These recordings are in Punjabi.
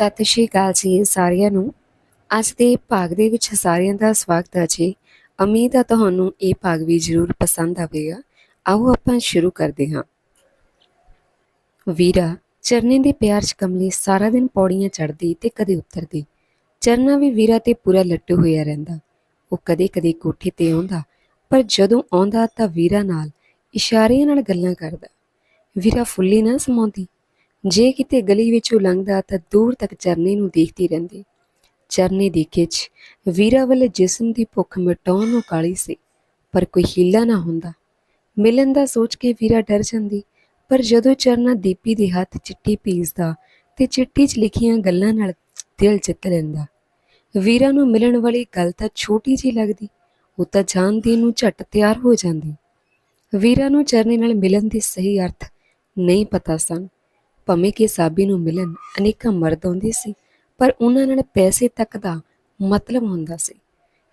ਸਤਿ ਸ਼੍ਰੀ ਅਕਾਲ ਜੀ ਸਾਰਿਆਂ ਨੂੰ। ਅੱਜ ਦੇ ਭਾਗ ਦੇ ਵਿੱਚ ਸਾਰਿਆਂ ਦਾ ਸਵਾਗਤ ਹੈ ਜੀ। ਉਮੀਦ ਹੈ ਤੁਹਾਨੂੰ ਇਹ ਭਾਗ ਵੀ ਜ਼ਰੂਰ ਪਸੰਦ ਆਵੇਗਾ। ਆਓ ਆਪਾਂ ਸ਼ੁਰੂ ਕਰਦੇ ਹਾਂ। ਵੀਰਾ, ਚਰਨੇ ਦੇ ਪਿਆਰ 'ਚ ਕਮਲੀ ਸਾਰਾ ਦਿਨ ਪੌੜੀਆਂ ਚੜ੍ਹਦੀ ਤੇ ਕਦੇ ਉਤਰਦੀ। ਚਰਨਾ ਵੀ ਵੀਰਾ ਤੇ ਪੂਰਾ ਲੱਟੂ ਹੋਇਆ ਰਹਿੰਦਾ। ਉਹ ਕਦੇ-ਕਦੇ ਕੋਠੇ ਤੇ ਆਉਂਦਾ, ਪਰ ਜਦੋਂ ਆਉਂਦਾ ਤਾਂ ਵੀਰਾ ਨਾਲ ਇਸ਼ਾਰਿਆਂ ਨਾਲ ਗੱਲਾਂ ਕਰਦਾ। ਵੀਰਾ ਫੁੱਲੀ ਨਾ ਸਮਾਉਂਦੀ। ਜੇ ਕਿਤੇ ਗਲੀ ਵਿੱਚੋਂ ਲੰਘਦਾ ਤਾਂ ਦੂਰ ਤੱਕ ਚਰਨੇ ਨੂੰ ਦੇਖਦੀ ਰਹਿੰਦੀ। ਚਰਨੇ ਦੀ ਖਿੱਚ ਵੀਰਾ ਵੱਲ ਜਿਸਮ ਦੀ ਭੁੱਖ ਮਿਟਾਉਣ ਨੂੰ ਕਾਲੀ ਸੀ, ਪਰ ਕੋਈ ਹੀਲਾ ਨਾ ਹੁੰਦਾ। ਮਿਲਣ ਦਾ ਸੋਚ ਕੇ ਵੀਰਾ ਡਰ ਜਾਂਦੀ, ਪਰ ਜਦੋਂ ਚਰਨਾ ਦੀਪੀ ਦੇ ਹੱਥ ਚਿੱਠੀ ਪੀਸਦਾ ਤੇ ਚਿੱਠੀ 'ਚ ਲਿਖੀਆਂ ਗੱਲਾਂ ਨਾਲ ਦਿਲ ਜਿੱਤ ਲੈਂਦਾ। ਵੀਰਾ ਨੂੰ ਮਿਲਣ ਵਾਲੀ ਗੱਲ ਤਾਂ ਛੋਟੀ ਜਿਹੀ ਲੱਗਦੀ, ਉਹ ਤਾਂ ਜਾਣਦੀ ਨੂੰ ਝਟ ਤਿਆਰ ਹੋ ਜਾਂਦੀ। ਵੀਰਾ ਨੂੰ ਚਰਨੇ ਨਾਲ ਮਿਲਣ ਦੇ ਸਹੀ ਅਰਥ ਨਹੀਂ ਪਤਾ ਸਨ। ਭਾਵੇਂ ਕਿ ਸਾਬੀ ਨੂੰ ਮਿਲਣ ਅਨੇਕਾਂ ਮਰਦ ਆਉਂਦੇ ਸੀ, ਪਰ ਉਹਨਾਂ ਨਾਲ ਪੈਸੇ ਤੱਕ ਦਾ ਮਤਲਬ ਹੁੰਦਾ ਸੀ।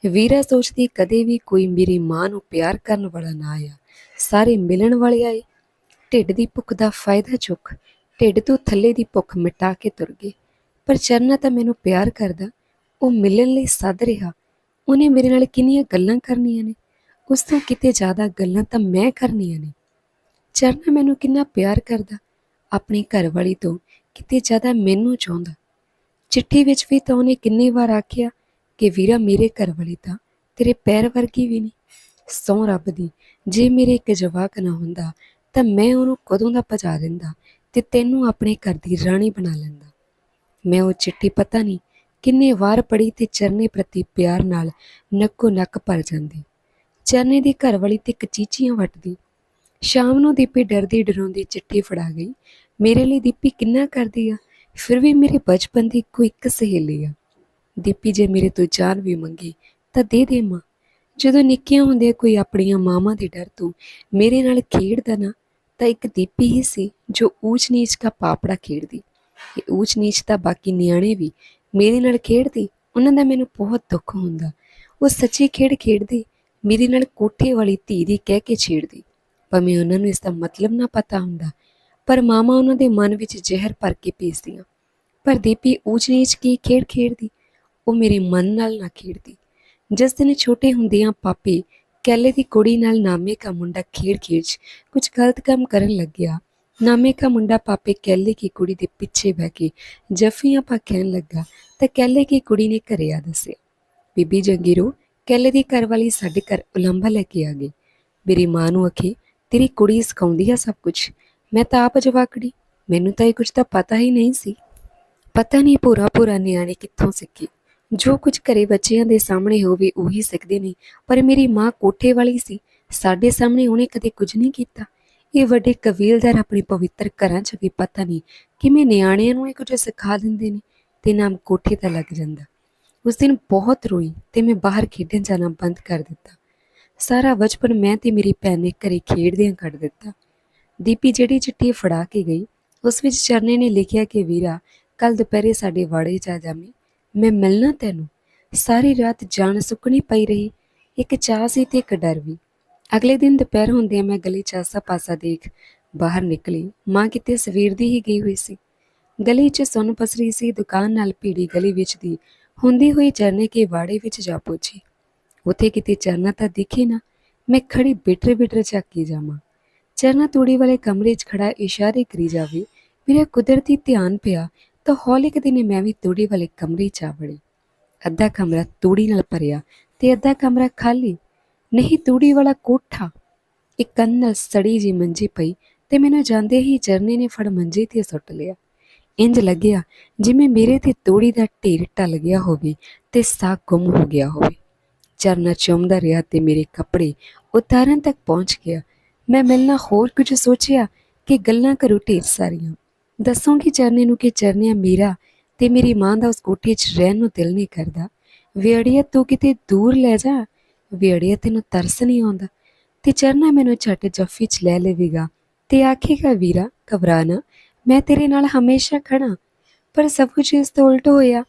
ਵੀਰਾ ਸੋਚਦੀ ਕਦੇ ਵੀ ਕੋਈ ਮੇਰੀ ਮਾਂ ਨੂੰ ਪਿਆਰ ਕਰਨ ਵਾਲਾ ਨਾ ਆਇਆ। ਸਾਰੇ ਮਿਲਣ ਵਾਲੇ ਆਏ। ਢਿੱਡ ਦੀ ਭੁੱਖ ਦਾ ਫਾਇਦਾ ਚੁੱਕ, ਢਿੱਡ ਤੋਂ ਥੱਲੇ ਦੀ ਭੁੱਖ ਮਿਟਾ ਕੇ ਤੁਰ ਗਏ। ਪਰ ਚਰਨਾ ਤਾਂ ਮੈਨੂੰ ਪਿਆਰ ਕਰਦਾ, ਉਹ ਮਿਲਣ ਲਈ ਸੱਦ ਰਿਹਾ। ਉਹਨੇ ਮੇਰੇ ਨਾਲ ਕਿੰਨੀਆਂ ਗੱਲਾਂ ਕਰਨੀਆਂ ਨੇ। ਉਸ ਤੋਂ ਕਿਤੇ ਜ਼ਿਆਦਾ ਗੱਲਾਂ ਤਾਂ ਮੈਂ ਕਰਨੀਆਂ ਨੇ। ਚਰਨਾ ਮੈਨੂੰ ਕਿੰਨਾ ਪਿਆਰ ਕਰਦਾ ਆਪਣੀ ਘਰਵਾਲੀ ਤੋਂ ਕਿਤੇ ਜ਼ਿਆਦਾ ਮੈਨੂੰ ਚਾਹੁੰਦਾ। ਚਿੱਠੀ ਵਿੱਚ ਵੀ ਤਾਂ ਉਹਨੇ ਕਿੰਨੇ ਵਾਰ ਆਖਿਆ ਕਿ ਵੀਰਾ ਮੇਰੇ ਘਰਵਾਲੀ ਤਾਂ ਤੇਰੇ ਪੈਰ ਵਰਗੀ ਵੀ ਨਹੀਂ। ਸੌ ਰੱਬ ਦੀ, ਜੇ ਮੇਰੇ ਇੱਕ ਜਵਾਕ ਨਾ ਹੁੰਦਾ ਤਾਂ ਮੈਂ ਉਹਨੂੰ ਕਦੋਂ ਦਾ ਭਜਾ ਦਿੰਦਾ ਤੇ ਤੈਨੂੰ ਆਪਣੇ ਘਰ ਦੀ ਰਾਣੀ ਬਣਾ ਲੈਂਦਾ। ਮੈਂ ਉਹ ਚਿੱਠੀ ਪਤਾ ਨਹੀਂ ਕਿੰਨੇ ਵਾਰ ਪੜ੍ਹੀ ਤੇ ਚਰਨੇ ਪ੍ਰਤੀ ਪਿਆਰ ਨਾਲ ਨੱਕੋ ਨੱਕ ਭਰ ਜਾਂਦੀ। ਚਰਨੇ ਦੀ ਘਰਵਾਲੀ ਤੇ ਕਚੀਚੀਆਂ ਵੱਟਦੀ ਸ਼ਾਮ ਨੂੰ ਦੀਪੀ ਡਰਦੀ ਡਰਾਉਂਦੀ ਚਿੱਠੀ ਫੜਾ ਗਈ। ਮੇਰੇ ਲਈ ਦੀਪੀ ਕਿੰਨਾ ਕਰਦੀ ਆ? ਫਿਰ ਵੀ ਮੇਰੇ ਬਚਪਨ ਦੀ ਕੋਈ ਇੱਕ ਸਹੇਲੀ ਆ। ਦੀਪੀ ਜੇ ਮੇਰੇ ਤੋਂ ਜਾਨ ਵੀ ਮੰਗੀ ਤਾਂ ਦੇ ਦੇ ਮਾਂ। ਜਦੋਂ ਨਿੱਕੀਆਂ ਹੁੰਦੇ ਕੋਈ ਆਪਣੀਆਂ ਮਾਵਾਂ ਦੇ ਡਰ ਤੋਂ ਮੇਰੇ ਨਾਲ ਖੇਡਦਾ ਨਾ, ਤਾਂ ਇੱਕ ਦੀਪੀ ਹੀ ਸੀ ਜੋ ਊਚ ਨੀਚ ਦਾ ਪਾਪੜਾ ਖੇਡਦੀ। ਇਹ ਊਚ ਨੀਚ ਤਾਂ ਬਾਕੀ ਨਿਆਣੇ ਵੀ ਮੇਰੇ ਨਾਲ ਖੇਡਦੀ, ਉਹਨਾਂ ਦਾ ਮੈਨੂੰ ਬਹੁਤ ਦੁੱਖ ਹੁੰਦਾ। ਉਹ ਸੱਚੀ ਖੇਡ ਖੇਡਦੀ, ਮੇਰੇ ਨਾਲ ਕੋਠੇ ਵਾਲੀ ਧੀ ਦੀ ਕਹਿ ਕੇ ਛੇੜਦੀ। ਭਾਵੇਂ ਉਹਨਾਂ ਨੂੰ ਇਸ ਦਾ ਮਤਲਬ ਨਾ ਪਤਾ ਹੁੰਦਾ, ਪਰ ਮਾਮਾ ਉਹਨਾਂ ਦੇ ਮਨ ਵਿੱਚ ਜ਼ਹਿਰ ਭਰ ਕੇ ਭੇਜਦੀਆਂ। ਪਰ ਦੀਪੀ ਊਚ ਨੀਚ ਕੀ ਖੇਡ ਖੇਡਦੀ, ਉਹ ਮੇਰੇ ਮਨ ਨਾਲ ਨਾ ਖੇਡਦੀ। ਜਿਸ ਦਿਨ ਛੋਟੇ ਹੁੰਦਿਆਂ ਪਾਪੀ ਕੈਲੇ ਦੀ ਕੁੜੀ ਨਾਲ ਨਾਮੇ ਦਾ ਮੁੰਡਾ ਖੇਡ ਖੇਡ 'ਚ ਕੁਝ ਗਲਤ ਕੰਮ ਕਰਨ ਲੱਗਿਆ, ਨਾਮੇ ਦਾ ਮੁੰਡਾ ਪਾਪੇ ਕੈਲੇ ਦੀ ਕੁੜੀ ਦੇ ਪਿੱਛੇ ਬਹਿ ਕੇ ਜਫੀਆਂ ਪਾ ਕਹਿਣ ਲੱਗਾ, ਤਾਂ ਕੈਲੇ ਦੀ ਕੁੜੀ ਨੇ ਘਰੇ ਆ ਦੱਸਿਆ। ਬੀਬੀ ਜੰਗੀਰੋ, ਕੈਲੇ ਦੀ ਘਰ ਵਾਲੀ ਸਾਡੇ ਘਰ ਉਲੰਭਾ ਲੈ ਕੇ ਆ ਗਈ। ਮੇਰੀ ਮਾਂ ਨੂੰ ਅਖੇ ਤੇਰੀ ਕੁੜੀ ਸਿਖਾਉਂਦੀ ਆ ਸਭ ਕੁਝ ਮੈਂ ਤਾਂ ਆਪ ਜਵਾਕੜੀ, ਮੈਨੂੰ ਤਾਂ ਇਹ ਕੁਝ ਤਾਂ ਪਤਾ ਹੀ ਨਹੀਂ ਸੀ। ਪਤਾ ਨਹੀਂ ਪੂਰਾ ਪੂਰਾ ਨਿਆਣੇ ਕਿੱਥੋਂ ਸਿੱਖੇ। ਜੋ ਕੁਝ ਘਰੇ ਬੱਚਿਆਂ ਦੇ ਸਾਹਮਣੇ ਹੋਵੇ ਉਹੀ ਸਿੱਖਦੇ ਨੇ। ਪਰ ਮੇਰੀ ਮਾਂ ਕੋਠੇ ਵਾਲੀ ਸੀ, ਸਾਡੇ ਸਾਹਮਣੇ ਉਹਨੇ ਕਦੇ ਕੁਝ ਨਹੀਂ ਕੀਤਾ। ਇਹ ਵੱਡੇ ਕਬੀਲਦਾਰ ਆਪਣੇ ਪਵਿੱਤਰ ਘਰਾਂ 'ਚ ਵੀ ਪਤਾ ਨਹੀਂ ਕਿਵੇਂ ਨਿਆਣਿਆਂ ਨੂੰ ਇਹ ਕੁਝ ਸਿਖਾ ਦਿੰਦੇ ਨੇ ਤੇ ਨਾਮ ਕੋਠੇ ਤਾਂ ਲੱਗ ਜਾਂਦਾ। ਉਸ ਦਿਨ ਬਹੁਤ ਰੋਈ ਤੇ ਮੈਂ ਬਾਹਰ ਖੇਡਣ ਜਾਣਾ ਬੰਦ ਕਰ ਦਿੱਤਾ। ਸਾਰਾ ਬਚਪਨ ਮੈਂ ਤੇ ਮੇਰੀ ਭੈਣ ਨੇ ਘਰੇ ਖੇਡਦਿਆਂ ਕੱਢ ਦਿੱਤਾ। ਦੀਪੀ ਜਿਹੜੀ ਚਿੱਠੀ ਫੜਾ ਕੇ ਗਈ, ਉਸ ਵਿੱਚ ਚਰਨੇ ਨੇ ਲਿਖਿਆ ਕਿ, ਵੀਰਾ ਕੱਲ ਦੁਪਹਿਰੇ ਸਾਡੇ ਵਾੜੇ ਜਾ ਜਾਮੀ ਮੈਂ ਮਿਲਣਾ ਤੈਨੂੰ। ਸਾਰੀ ਰਾਤ ਜਾਨ ਸੁੱਕਣੀ ਪਈ ਰਹੀ। ਇੱਕ ਚਾਹ ਸੀ ਤੇ ਇੱਕ ਡਰ ਵੀ। ਅਗਲੇ ਦਿਨ ਦੁਪਹਿਰ ਹੁੰਦਿਆਂ ਮੈਂ ਗਲੀ 'ਚ ਆਸਾ ਪਾਸਾ ਦੇਖ ਬਾਹਰ ਨਿਕਲੀ। ਮਾਂ ਕਿਤੇ ਸਵੇਰ ਦੀ ਹੀ ਗਈ ਹੋਈ ਸੀ। ਗਲੀ 'ਚ ਸੁੰਨ ਪਸਰੀ ਸੀ। ਦੁਕਾਨ ਨਾਲ ਭੀੜੀ ਗਲੀ ਵਿੱਚ ਦੀ ਹੁੰਦੀ ਹੋਈ ਚਰਨੇ ਕੇ ਵਾੜੇ ਵਿੱਚ ਜਾ ਪਹੁੰਚੀ। ਉਥੇ ਕਿਤੇ ਚਰਨਾ ਤਾਂ ਦਿਖੇ ਨਾ, ਮੈਂ ਖੜੀ ਬਿਟਰੇ ਬਿਟਰ ਝਾਕੀ ਜਾਵਾਂ। ਚਰਨਾ ਤੂੜੀ ਵਾਲੇ ਕਮਰੇ 'ਚ ਖੜਾ ਇਸ਼ਾਰੇ ਕਰੀ ਜਾਵੇ, ਮੇਰਾ ਕੁਦਰਤੀ ਧਿਆਨ ਪਿਆ ਤਾਂ ਹੌਲੀ ਕੁ ਦਿਨੇ ਮੈਂ ਵੀ ਤੂੜੀ ਵਾਲੇ ਕਮਰੇ 'ਚ ਆ ਵੜੀ। ਅੱਧਾ ਕਮਰਾ ਤੂੜੀ ਨਾਲ ਭਰਿਆ ਤੇ ਅੱਧਾ ਕਮਰਾ ਖਾਲੀ। ਨਹੀਂ ਤੂੜੀ ਵਾਲਾ ਕੋਠਾ। ਇੱਕ ਕੰਨ ਸੜੀ ਜੀ ਮੰਜੀ ਪਈ ਤੇ ਮੈਨੂੰ ਜਾਂਦੇ ਹੀ ਚਰਨੇ ਨੇ ਫੜ ਮੰਜੀ ਤੇ ਸੁੱਟ ਲਿਆ। ਇੰਜ ਲੱਗਿਆ ਜਿਵੇਂ ਮੇਰੇ ਤੇ ਤੂੜੀ ਦਾ ਢੇਰ ਟਲ ਗਿਆ ਹੋਵੇ ਤੇ ਸਾਹ ਗੁੰਮ ਹੋ ਗਿਆ ਹੋਵੇ। ਚਰਨਾ ਚੁੰਮਦਾ ਰਿਹਾ ਤੇ ਮੇਰੇ ਕੱਪੜੇ ਉਤਾਰਨ ਤੱਕ ਪਹੁੰਚ ਗਿਆ। ਮੈਂ ਮਿਲਣਾ ਹੋਰ ਕੁਝ ਸੋਚਿਆ ਕਿ ਗੱਲਾਂ ਕਰੂ ਢੇਰ ਸਾਰੀਆਂ। ਦੱਸੂਗੀ ਚਰਨੇ ਨੂੰ ਕਿ ਚਰਨਿਆ ਮੇਰਾ ਤੇ ਮੇਰੀ ਮਾਂ ਦਾ ਉਸ ਕੋਠੇ 'ਚ ਰਹਿਣ ਨੂੰ ਦਿਲ ਨਹੀਂ ਕਰਦਾ। ਵੇੜੀਆ ਤੂੰ ਕਿਤੇ ਦੂਰ ਲੈ ਜਾ ਵੇੜੀਆ ਤੈਨੂੰ ਤਰਸ ਨਹੀਂ ਆਉਂਦਾ। ਤੇ ਚਰਨਾ ਮੈਨੂੰ ਛੱਟ ਜੱਫੀ 'ਚ ਲੈ ਲਵੇਗਾ ਤੇ ਆਖੇਗਾ, ਵੀਰਾ, ਘਬਰਾ ਨਾ, ਮੈਂ ਤੇਰੇ ਨਾਲ ਹਮੇਸ਼ਾ ਖੜਾ ਪਰ ਸਭ ਕੁਝ ਇਸ ਤੋਂ ਉਲਟ ਹੋਇਆ।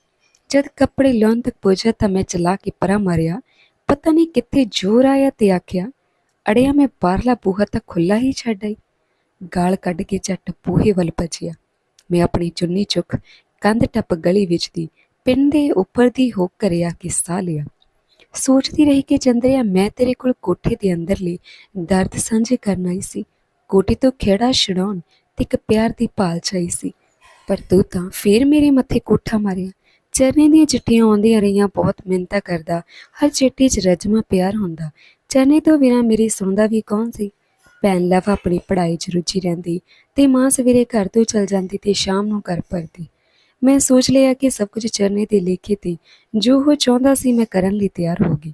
ਜਦ ਕੱਪੜੇ ਲਾਉਣ ਤੱਕ ਪਹੁੰਚਿਆ ਤਾਂ ਮੈਂ ਚਲਾ ਕੇ ਪਰਾਂ ਮਾਰਿਆ ਪਤਾ ਨਹੀਂ ਕਿੱਥੇ ਜ਼ੋਰ ਆਇਆ ਤੇ ਆਖਿਆ, ਅੜਿਆ ਮੈਂ ਬਾਹਰਲਾ ਬੂਹਾ ਤਾਂ ਖੁੱਲਾ ਹੀ ਛੱਡ ਆਈ। ਗਾਲ ਕੱਢ ਕੇ ਝੱਟ ਬੂਹੇ ਵੱਲ ਭੱਜਿਆ। ਮੈਂ ਆਪਣੀ ਚੁੰਨੀ ਚੁੱਕ ਕੰਧ ਟੱਪ ਗਲੀ ਵਿੱਚ ਦੀ ਪਿੰਡ ਦੇ ਉੱਪਰ ਦੀ ਹੋ ਘਰੇ ਆ ਕੇ ਸਾਹ ਲਿਆ। ਸੋਚਦੀ ਰਹੀ ਕਿ ਚੰਦਰਿਆ, ਮੈਂ ਤੇਰੇ ਕੋਲ ਕੋਠੇ ਦੇ ਅੰਦਰਲੇ ਦਰਦ ਸਾਂਝੇ ਕਰਨ ਆਈ ਸੀ। ਕੋਠੇ ਤੋਂ ਖੇੜਾ ਛਡਾਉਣ ਤੇ ਇੱਕ ਪਿਆਰ ਦੀ ਭਾਲ ਚਾਹੀ ਸੀ। ਪਰ ਤੂੰ ਤਾਂ ਫੇਰ ਮੇਰੇ ਮੱਥੇ ਕੋਠਾ ਮਾਰਿਆ। ਚਰਨੇ ਦੀਆਂ ਚਿੱਠੀਆਂ ਆਉਂਦੀਆਂ ਰਹੀਆਂ, ਬਹੁਤ ਮਿੰਤਾ ਕਰਦਾ। ਹਰ ਚਿੱਠੀ 'ਚ ਰਜਮਾ ਪਿਆਰ ਹੁੰਦਾ। ਚਰਨੇ ਤੋਂ ਬਿਨਾਂ ਮੇਰੀ ਸੁਣਦਾ ਵੀ ਕੌਣ ਸੀ? ਭੈਣ ਲਵ ਆਪਣੀ ਪੜ੍ਹਾਈ 'ਚ ਰੁਚੀ ਰਹਿੰਦੀ ਤੇ ਮਾਂ ਸਵੇਰੇ ਘਰ ਤੋਂ ਚਲ ਜਾਂਦੀ ਤੇ ਸ਼ਾਮ ਨੂੰ ਘਰ ਪਰਦੀ। ਮੈਂ ਸੋਚ ਲਿਆ ਕਿ ਸਭ ਕੁਝ ਚਰਨੇ ਦੇ ਲੇਖੇ ਤੇ ਜੋ ਉਹ ਚਾਹੁੰਦਾ ਸੀ ਮੈਂ ਕਰਨ ਲਈ ਤਿਆਰ ਹੋ ਗਈ।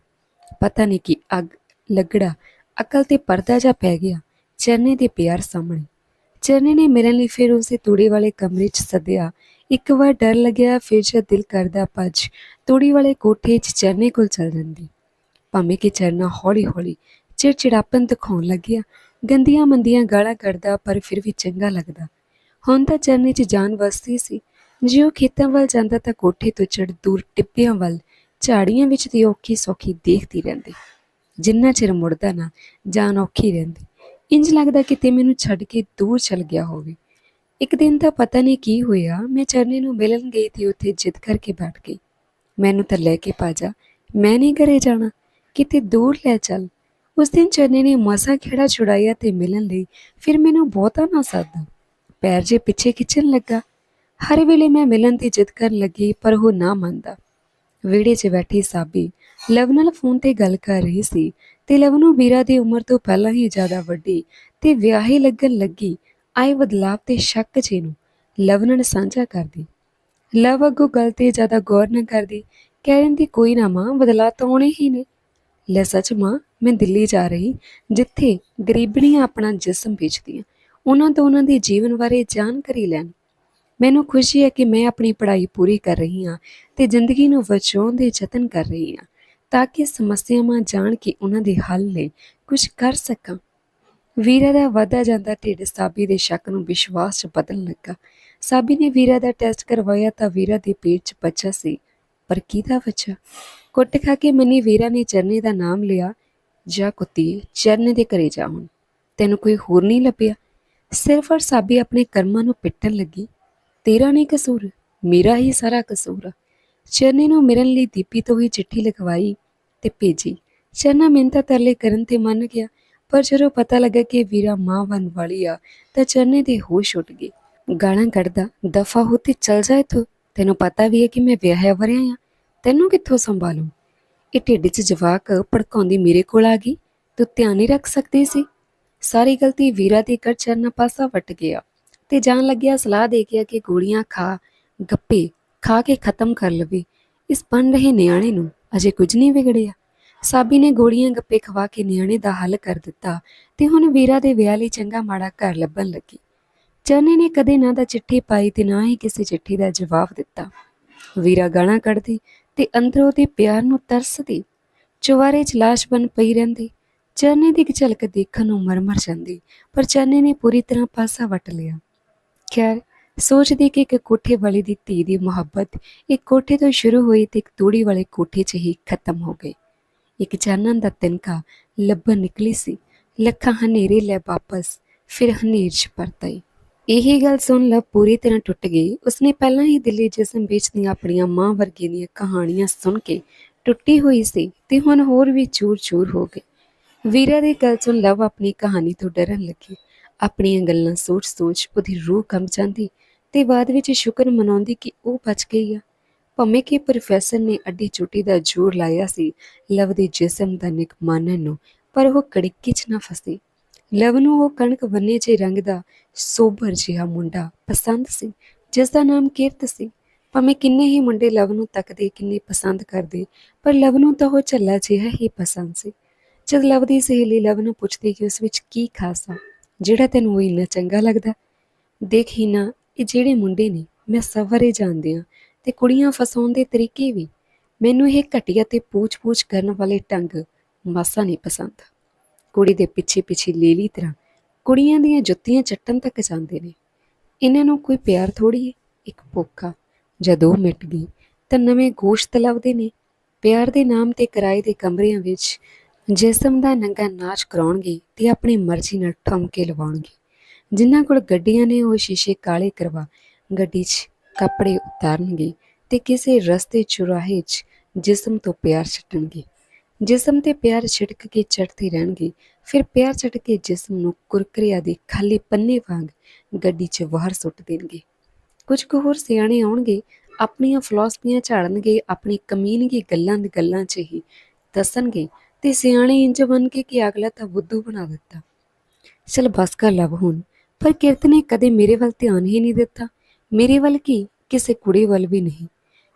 ਪਤਾ ਨਹੀਂ ਕਿ ਅੱਗ ਲੱਗੜਾ, ਅਕਲ ਤੇ ਪਰਦਾ ਜਾ ਪੈ ਗਿਆ ਚਰਨੇ ਦੇ ਪਿਆਰ ਸਾਹਮਣੇ। ਚਰਨੇ ਨੇ ਮਿਲਣ ਲਈ ਫਿਰ ਉਸੇ ਤੂੜੀ ਵਾਲੇ ਕਮਰੇ 'ਚ ਸੱਦਿਆ ਇੱਕ ਵਾਰ ਡਰ ਲੱਗਿਆ, ਫਿਰ ਜਦ ਦਿਲ ਕਰਦਾ ਭੱਜ, ਤੂੜੀ ਵਾਲੇ ਕੋਠੇ 'ਚ ਚਰਨੇ ਕੋਲ ਚਲ ਜਾਂਦੀ। ਭਾਵੇਂ ਕਿ ਚਰਨਾ ਹੌਲੀ ਹੌਲੀ ਚਿੜਚਿੜਾਪਨ ਦਿਖਾਉਣ ਲੱਗਿਆ, ਗੰਦੀਆਂ ਮੰਦੀਆਂ ਗਾਲਾਂ ਕੱਢਦਾ, ਪਰ ਫਿਰ ਵੀ ਚੰਗਾ ਲੱਗਦਾ। ਹੁਣ ਤਾਂ ਚਰਨੇ 'ਚ ਜਾਨ ਵਸਦੀ ਸੀ। ਜੇ ਉਹ ਖੇਤਾਂ ਵੱਲ ਜਾਂਦਾ ਤਾਂ ਕੋਠੇ ਤੋਂ ਚੜ ਦੂਰ ਟਿੱਪਿਆਂ ਵੱਲ, ਝਾੜੀਆਂ ਵਿੱਚ ਦੀ ਔਖੀ ਸੌਖੀ ਦੇਖਦੀ ਰਹਿੰਦੀ। ਜਿੰਨਾ ਚਿਰ ਮੁੜਦਾ ਨਾ, ਜਾਨ ਔਖੀ ਰਹਿੰਦੀ। ਇੰਜ ਲੱਗਦਾ ਕਿਤੇ ਮੈਨੂੰ ਛੱਡ ਕੇ ਦੂਰ ਚਲ ਗਿਆ ਹੋਵੇ। ਇੱਕ ਦਿਨ ਤਾਂ ਪਤਾ ਨਹੀਂ ਕੀ ਹੋਇਆ, ਮੈਂ ਚਰਨੇ ਨੂੰ ਮਿਲਣ ਗਈ ਤੇ ਉੱਥੇ ਜਿੱਦ ਕਰਕੇ ਬੈਠ ਗਈ। ਮੈਨੂੰ ਤਾਂ ਲੈ ਕੇ ਪਾਜਾ ਮੈਂ ਨਹੀਂ ਘਰੇ ਜਾਣਾ, ਕਿਤੇ ਦੂਰ ਲੈ ਚੱਲ। ਉਸ ਦਿਨ ਚਰਨੇ ਨੇ ਮਸਾ ਖੇੜਾ ਛੁਡਾਇਆ ਤੇ ਮਿਲਣ ਲਈ ਫਿਰ ਮੈਨੂੰ ਬਹੁਤਾ ਨਾ ਸਾਦਾ। ਪੈਰ ਜੇ ਪਿੱਛੇ ਖਿੱਚਣ ਲੱਗਾ। ਹਰ ਵੇਲੇ ਮੈਂ ਮਿਲਣ ਦੀ ਜਿੱਦ ਕਰਨ ਲੱਗੀ, ਪਰ ਉਹ ਨਾ ਮੰਨਦਾ। ਵਿਹੜੇ 'ਚ ਬੈਠੀ ਸਾਬੀ ਲਵ ਨਾਲ ਫੋਨ ਤੇ ਗੱਲ ਕਰ ਰਹੀ ਸੀ ਤੇ ਲਵ ਨੂੰ ਵੀਰਾ ਦੀ ਉਮਰ ਤੋਂ ਪਹਿਲਾਂ ਹੀ ਜ਼ਿਆਦਾ ਵੱਡੀ ਤੇ ਵਿਆਹੀ ਲੱਗਣ ਲੱਗੀ। ਆਏ ਬਦਲਾਵ ਤੇ ਸ਼ੱਕ ਜੇ ਨੂੰ ਲਵ ਨਾਲ ਸਾਂਝਾ ਕਰਦੀ। ਲਵ ਅੱਗੋਂ ਗੱਲ ਤੇ ਜ਼ਿਆਦਾ ਗੌਰ ਨਾ ਕਰਦੀ ਕਹਿ ਰਹਿੰਦੀ ਕੋਈ ਨਾ ਮਾਂ ਬਦਲਾ ਤਾਂ ਆਉਣੇ ਹੀ ਨੇ। ਲੈ ਸੱਚ ਮਾਂ, ਮੈਂ ਦਿੱਲੀ ਜਾ ਰਹੀ, ਜਿੱਥੇ ਗਰੀਬਣੀਆਂ ਆਪਣਾ ਜਿਸਮ ਵੇਚਦੀਆਂ, ਉਹਨਾਂ ਤੋਂ ਉਹਨਾਂ ਦੇ ਜੀਵਨ ਬਾਰੇ ਜਾਣਕਾਰੀ ਲੈਣ। ਮੈਨੂੰ ਖੁਸ਼ੀ ਹੈ ਕਿ ਮੈਂ ਆਪਣੀ ਪੜ੍ਹਾਈ ਪੂਰੀ ਕਰ ਰਹੀ ਹਾਂ ਤੇ ਜ਼ਿੰਦਗੀ ਨੂੰ ਬਚਾਉਣ ਦੇ ਯਤਨ ਕਰ ਰਹੀ ਹਾਂ, ਤਾਂ ਕਿ ਸਮੱਸਿਆਵਾਂ ਜਾਣ ਕੇ ਉਹਨਾਂ ਦੇ ਹੱਲ ਲਈ ਕੁਝ ਕਰ ਸਕਾਂ। ਵੀਰਾ ਦਾ ਵਾਧਾ ਜਾਂਦਾ ਢਿੱਡ, ਸਾਬੀ ਦੇ ਸ਼ੱਕ ਨੂੰ ਵਿਸ਼ਵਾਸ 'ਚ ਬਦਲਣ ਲੱਗਾ। ਸਾਬੀ ਨੇ ਵੀਰਾ ਦਾ ਟੈਸਟ ਕਰਵਾਇਆ ਤਾਂ ਵੀਰਾ ਦੇ ਪੇਟ 'ਚ ਬੱਚਾ ਸੀ। ਪਰ ਕਿਹਦਾ ਬੱਚਾ ਕੁੱਟ ਖਾ ਕੇ ਮਨੀ ਵੀਰਾ ਨੇ ਚਰਨੇ ਦਾ ਨਾਮ ਲਿਆ। ਜਾ ਕੁੱਤੀ, ਚਰਨੇ ਦੇ ਘਰੇ ਜਾ ਹੁਣ। ਤੈਨੂੰ ਕੋਈ ਹੋਰ ਨਹੀਂ ਲੱਭਿਆ? ਸਿਰਫ ਔਰ ਸਾਬੀ ਆਪਣੇ ਕਰਮਾਂ ਨੂੰ ਪਿੱਟਣ ਲੱਗੀ। ਤੇਰਾ ਨਹੀਂ ਕਸੂਰ, ਮੇਰਾ ਹੀ ਸਾਰਾ ਕਸੂਰ ਆ। ਚਰਨੇ ਨੂੰ ਮਿਲਣ ਲਈ ਦੀਪੀ ਤੋਂ ਹੀ ਚਿੱਠੀ ਲਿਖਵਾਈ ਤੇ ਭੇਜੀ। ਚਰਨਾ ਮਿੰਤਾ ਤਰਲੇ ਕਰਨ ਤੇ ਮੰਨ ਗਿਆ। ਪਰ ਜਦੋਂ ਪਤਾ ਲੱਗਾ ਕਿ ਵੀਰਾ ਮਾਂ ਬਣ ਵਾਲੀ ਆ, ਤਾਂ ਚਰਨੇ ਦੇ ਹੋਸ਼ ਉੱਡ ਗਏ ਗਾਲਾਂ ਕੱਢਦਾ, ਦਫਾ ਹੋ ਤੇ ਚਲ ਜਾ ਇੱਥੋਂ। ਤੈਨੂੰ ਪਤਾ ਵੀ ਹੈ ਕਿ ਮੈਂ ਵਿਆਹਿਆ ਵਰਿਆ ਆ। ਤੈਨੂੰ ਕਿੱਥੋਂ ਸੰਭਾਲੂ? ਇਹ ਢਿੱਡ 'ਚ ਜਵਾਕ ਭੜਕਾਉਂਦੀ ਮੇਰੇ ਕੋਲ ਆ ਗਈ। ਤੂੰ ਧਿਆਨ ਨਹੀਂ ਰੱਖ ਸਕਦੀ ਸੀ? ਸਾਰੀ ਗਲਤੀ ਵੀਰਾ ਦੀ ਕਰ ਚਰਨਾ ਪਾਸਾ ਵਟ ਗਿਆ ਤੇ ਜਾਣ ਲੱਗਿਆ ਸਲਾਹ ਦੇ ਗਿਆ ਕਿ ਗੋਲੀਆਂ ਖਾ, ਗੱਪੇ ਖਾ ਕੇ ਖਤਮ ਕਰ ਲਵੇ। ਇਸ ਬਣ ਰਹੇ ਨਿਆਣੇ ਨੂੰ ਅਜੇ ਕੁਝ ਨਹੀਂ ਵਿਗੜਿਆ। ਸਾਬੀ ਨੇ ਗੋਲੀਆਂ ਗੱਪੇ ਖਵਾ ਕੇ ਨਿਆਣੇ ਦਾ ਹੱਲ ਕਰ ਦਿੱਤਾ ਤੇ ਹੁਣ ਵੀਰਾ ਦੇ ਵਿਆਹ ਲਈ ਚੰਗਾ ਮਾੜਾ ਘਰ ਲੱਭਣ ਲੱਗੀ। ਚਰਨੇ ਨੇ ਕਦੇ ਨਾ ਤਾਂ ਚਿੱਠੀ ਪਾਈ ਤੇ ਨਾ ਹੀ ਕਿਸੇ ਚਿੱਠੀ ਦਾ ਜਵਾਬ ਦਿੱਤਾ। ਵੀਰਾ ਗਾਣਾ ਕੱਢਦੀ ਤੇ ਅੰਦਰੋਂ ਦੇ ਪਿਆਰ ਨੂੰ ਤਰਸਦੀ। ਚੁਵਾਰੇ 'ਚ ਲਾਸ਼ ਬਣ ਪਈ ਰਹਿੰਦੀ। ਚਰਨੇ ਦੀ ਇੱਕ ਝਲਕ ਦੇਖਣ ਨੂੰ ਮਰਮਰ ਜਾਂਦੀ, ਪਰ ਚਰਨੇ ਨੇ ਪੂਰੀ ਤਰ੍ਹਾਂ ਪਾਸਾ ਵਟ ਲਿਆ। ਖੈਰ, ਸੋਚਦੀ ਕਿ ਇੱਕ ਕੋਠੇ ਵਾਲੇ ਦੀ ਧੀ ਦੀ ਮੁਹੱਬਤ ਇੱਕ ਕੋਠੇ ਤੋਂ ਸ਼ੁਰੂ ਹੋਈ ਤੇ ਇੱਕ ਤੂੜੀ ਵਾਲੇ ਕੋਠੇ 'ਚ ਹੀ ਖਤਮ ਹੋ ਗਈ। ਇੱਕ ਚਾਨਣ ਦਾ ਤਿਨਕਾ ਲੱਭਣ ਨਿਕਲੀ ਸੀ। ਲੱਖਾਂ ਹਨੇਰੇ ਲੈ ਵਾਪਸ, ਫਿਰ ਹਨੇਰ 'ਚ ਪਰਤ ਆਈ ਇਹੀ ਗੱਲ ਸੁਣ ਲਵ ਪੂਰੀ ਤਰ੍ਹਾਂ ਟੁੱਟ ਗਈ। ਉਸਨੇ ਪਹਿਲਾਂ ਹੀ ਦਿੱਲੀ ਜਿਸਮ ਵਿੱਚ ਦੀਆਂ ਆਪਣੀਆਂ ਮਾਂ ਵਰਗੇ ਦੀਆਂ ਕਹਾਣੀਆਂ ਸੁਣ ਕੇ ਟੁੱਟੀ ਹੋਈ ਸੀ ਤੇ ਹੁਣ ਹੋਰ ਵੀ ਚੂਰ-ਚੂਰ ਹੋ ਗਈ ਵੀਰਾ ਦੀ ਗੱਲ ਸੁਣ ਲਵ ਆਪਣੀ ਕਹਾਣੀ ਤੋਂ ਡਰਨ ਲੱਗੀ। ਆਪਣੀਆਂ ਗੱਲਾਂ ਸੋਚ-ਸੋਚ ਉਹਦੀ ਰੂਹ ਕੰਬ ਜਾਂਦੀ ਤੇ ਬਾਅਦ ਵਿੱਚ ਸ਼ੁਕਰ ਮਨਾਉਂਦੀ ਕਿ ਉਹ ਬਚ ਗਈ ਆ। ਭਾਵੇਂ ਕਿ ਪ੍ਰੋਫੈਸਰ ਨੇ ਅੱਡੀ ਚੁੱਟੀ ਦਾ ਜ਼ੋਰ ਲਾਇਆ ਸੀ, ਲਵ ਦੇ ਜਿਸਮ ਦਾ ਨਿਕ ਮਾਨਣ ਨੂੰ, ਪਰ ਉਹ ਕੜਿੱਕੀ 'ਚ ਨਾ ਫਸੀ। ਲਵ ਨੂੰ ਉਹ ਕਣਕ ਬੰਨੇ 'ਚ ਰੰਗ ਦਾ ਸੋਬਰ ਜਿਹਾ ਮੁੰਡਾ ਪਸੰਦ ਸੀ, ਜਿਸ ਦਾ ਨਾਮ ਕੀਰਤ ਸੀ। ਭਾਵੇਂ ਕਿੰਨੇ ਹੀ ਮੁੰਡੇ ਲਵ ਨੂੰ ਤੱਕਦੇ ਕਿੰਨੇ ਪਸੰਦ ਕਰਦੇ, ਪਰ ਲਵ ਨੂੰ ਤਾਂ ਉਹ ਝੱਲਾ ਜਿਹਾ ਹੀ ਪਸੰਦ ਸੀ। ਜਦ ਲਵ ਦੀ ਸਹੇਲੀ ਲਵ ਨੂੰ ਪੁੱਛਦੀ ਕਿ ਉਸ ਵਿੱਚ ਕੀ ਖਾਸ ਆ, ਜਿਹੜਾ ਤੈਨੂੰ ਉਹ ਇੰਨਾ ਚੰਗਾ ਲੱਗਦਾ, ਦੇਖ ਹੀ ਨਾ, ਇਹ ਜਿਹੜੇ ਮੁੰਡੇ ਨੇ, ਮੈਂ ਸਵਰੇ ਜਾਣਦੇ ਆ ਤੇ ਕੁੜੀਆਂ ਫਸਾਉਣ ਦੇ ਤਰੀਕੇ ਵੀ ਮੈਨੂੰ ਇਹ ਘਟੀਆ ਤੇ ਪੂਛ-ਪੂਛ ਕਰਨ ਵਾਲੇ ਢੰਗ ਮਾਸਾ ਨਹੀਂ ਪਸੰਦ। ਕੁੜੀ ਦੇ ਪਿੱਛੇ ਪਿੱਛੇ ਲੇਲੀ ਤਰ੍ਹਾਂ ਕੁੜੀਆਂ ਦੀਆਂ ਜੁੱਤੀਆਂ ਚੱਟਣ ਤੱਕ ਜਾਂਦੇ ਨੇ। ਇਹਨਾਂ ਨੂੰ ਕੋਈ ਪਿਆਰ ਥੋੜੀ ਹੈ ਇੱਕ ਭੁੱਖਾ। ਜਦੋਂ ਮਿਟ ਗਈ ਤਾਂ ਨਵੇਂ ਗੋਸ਼ਤ ਲੱਭਦੇ ਨੇ। ਪਿਆਰ ਦੇ ਨਾਮ ਤੇ ਕਿਰਾਏ ਦੇ ਕਮਰਿਆਂ ਵਿੱਚ ਜਿਸਮ ਦਾ ਨੰਗਾ ਨਾਚ ਕਰਾਉਣਗੇ ਤੇ ਆਪਣੀ ਮਰਜ਼ੀ ਨਾਲ ਠਮਕੇ ਲਵਾਉਣਗੇ। ਜਿਨ੍ਹਾਂ ਕੋਲ ਗੱਡੀਆਂ ਨੇ ਉਹ ਸ਼ੀਸ਼ੇ ਕਾਲੇ ਕਰਵਾ ਗੱਡੀ 'ਚ ਕੱਪੜੇ ਉਤਾਰਨਗੇ ਤੇ ਕਿਸੇ ਰਸਤੇ ਚੁਰਾਹੇ 'ਚ ਜਿਸਮ ਤੋਂ ਪਿਆਰ ਛੱਡਣਗੇ। ਜਿਸਮ ਤੇ ਪਿਆਰ ਛਿੜਕ ਕੇ ਚੜ੍ਹਦੇ ਰਹਿਣਗੇ। ਫਿਰ ਪਿਆਰ ਛੱਡ ਕੇ ਜਿਸਮ ਨੂੰ ਕੁਰਕਰਿਆ ਦੇ ਖਾਲੀ ਪੰਨੇ ਵਾਂਗ ਗੱਡੀ 'ਚ ਬਾਹਰ ਸੁੱਟ ਦੇਣਗੇ। ਕੁਝ ਕੁ ਹੋਰ ਸਿਆਣੇ ਆਉਣਗੇ, ਆਪਣੀਆਂ ਫਿਲਾਸਫੀਆਂ ਝਾੜਨਗੇ, ਆਪਣੀ ਕਮੀਨਗੀ ਗੱਲਾਂ ਦੀ ਗੱਲਾਂ 'ਚ ਹੀ ਦੱਸਣਗੇ ਤੇ ਸਿਆਣੇ ਇੰਜ ਬਣ ਕੇ ਕਿ ਅਗਲਾ ਤਾਂ ਬੁੱਧੂ ਬਣਾ ਦਿੱਤਾ। ਚਲ ਬਸ ਕਰ ਲਵ ਹੁਣ ਪਰ ਕਿਰਤ ਨੇ ਕਦੇ ਮੇਰੇ ਵੱਲ ਧਿਆਨ ਹੀ ਨਹੀਂ ਦਿੱਤਾ। ਮੇਰੇ ਵੱਲ ਕੀ? ਕਿਸੇ ਕੁੜੀ ਵੱਲ ਵੀ ਨਹੀਂ।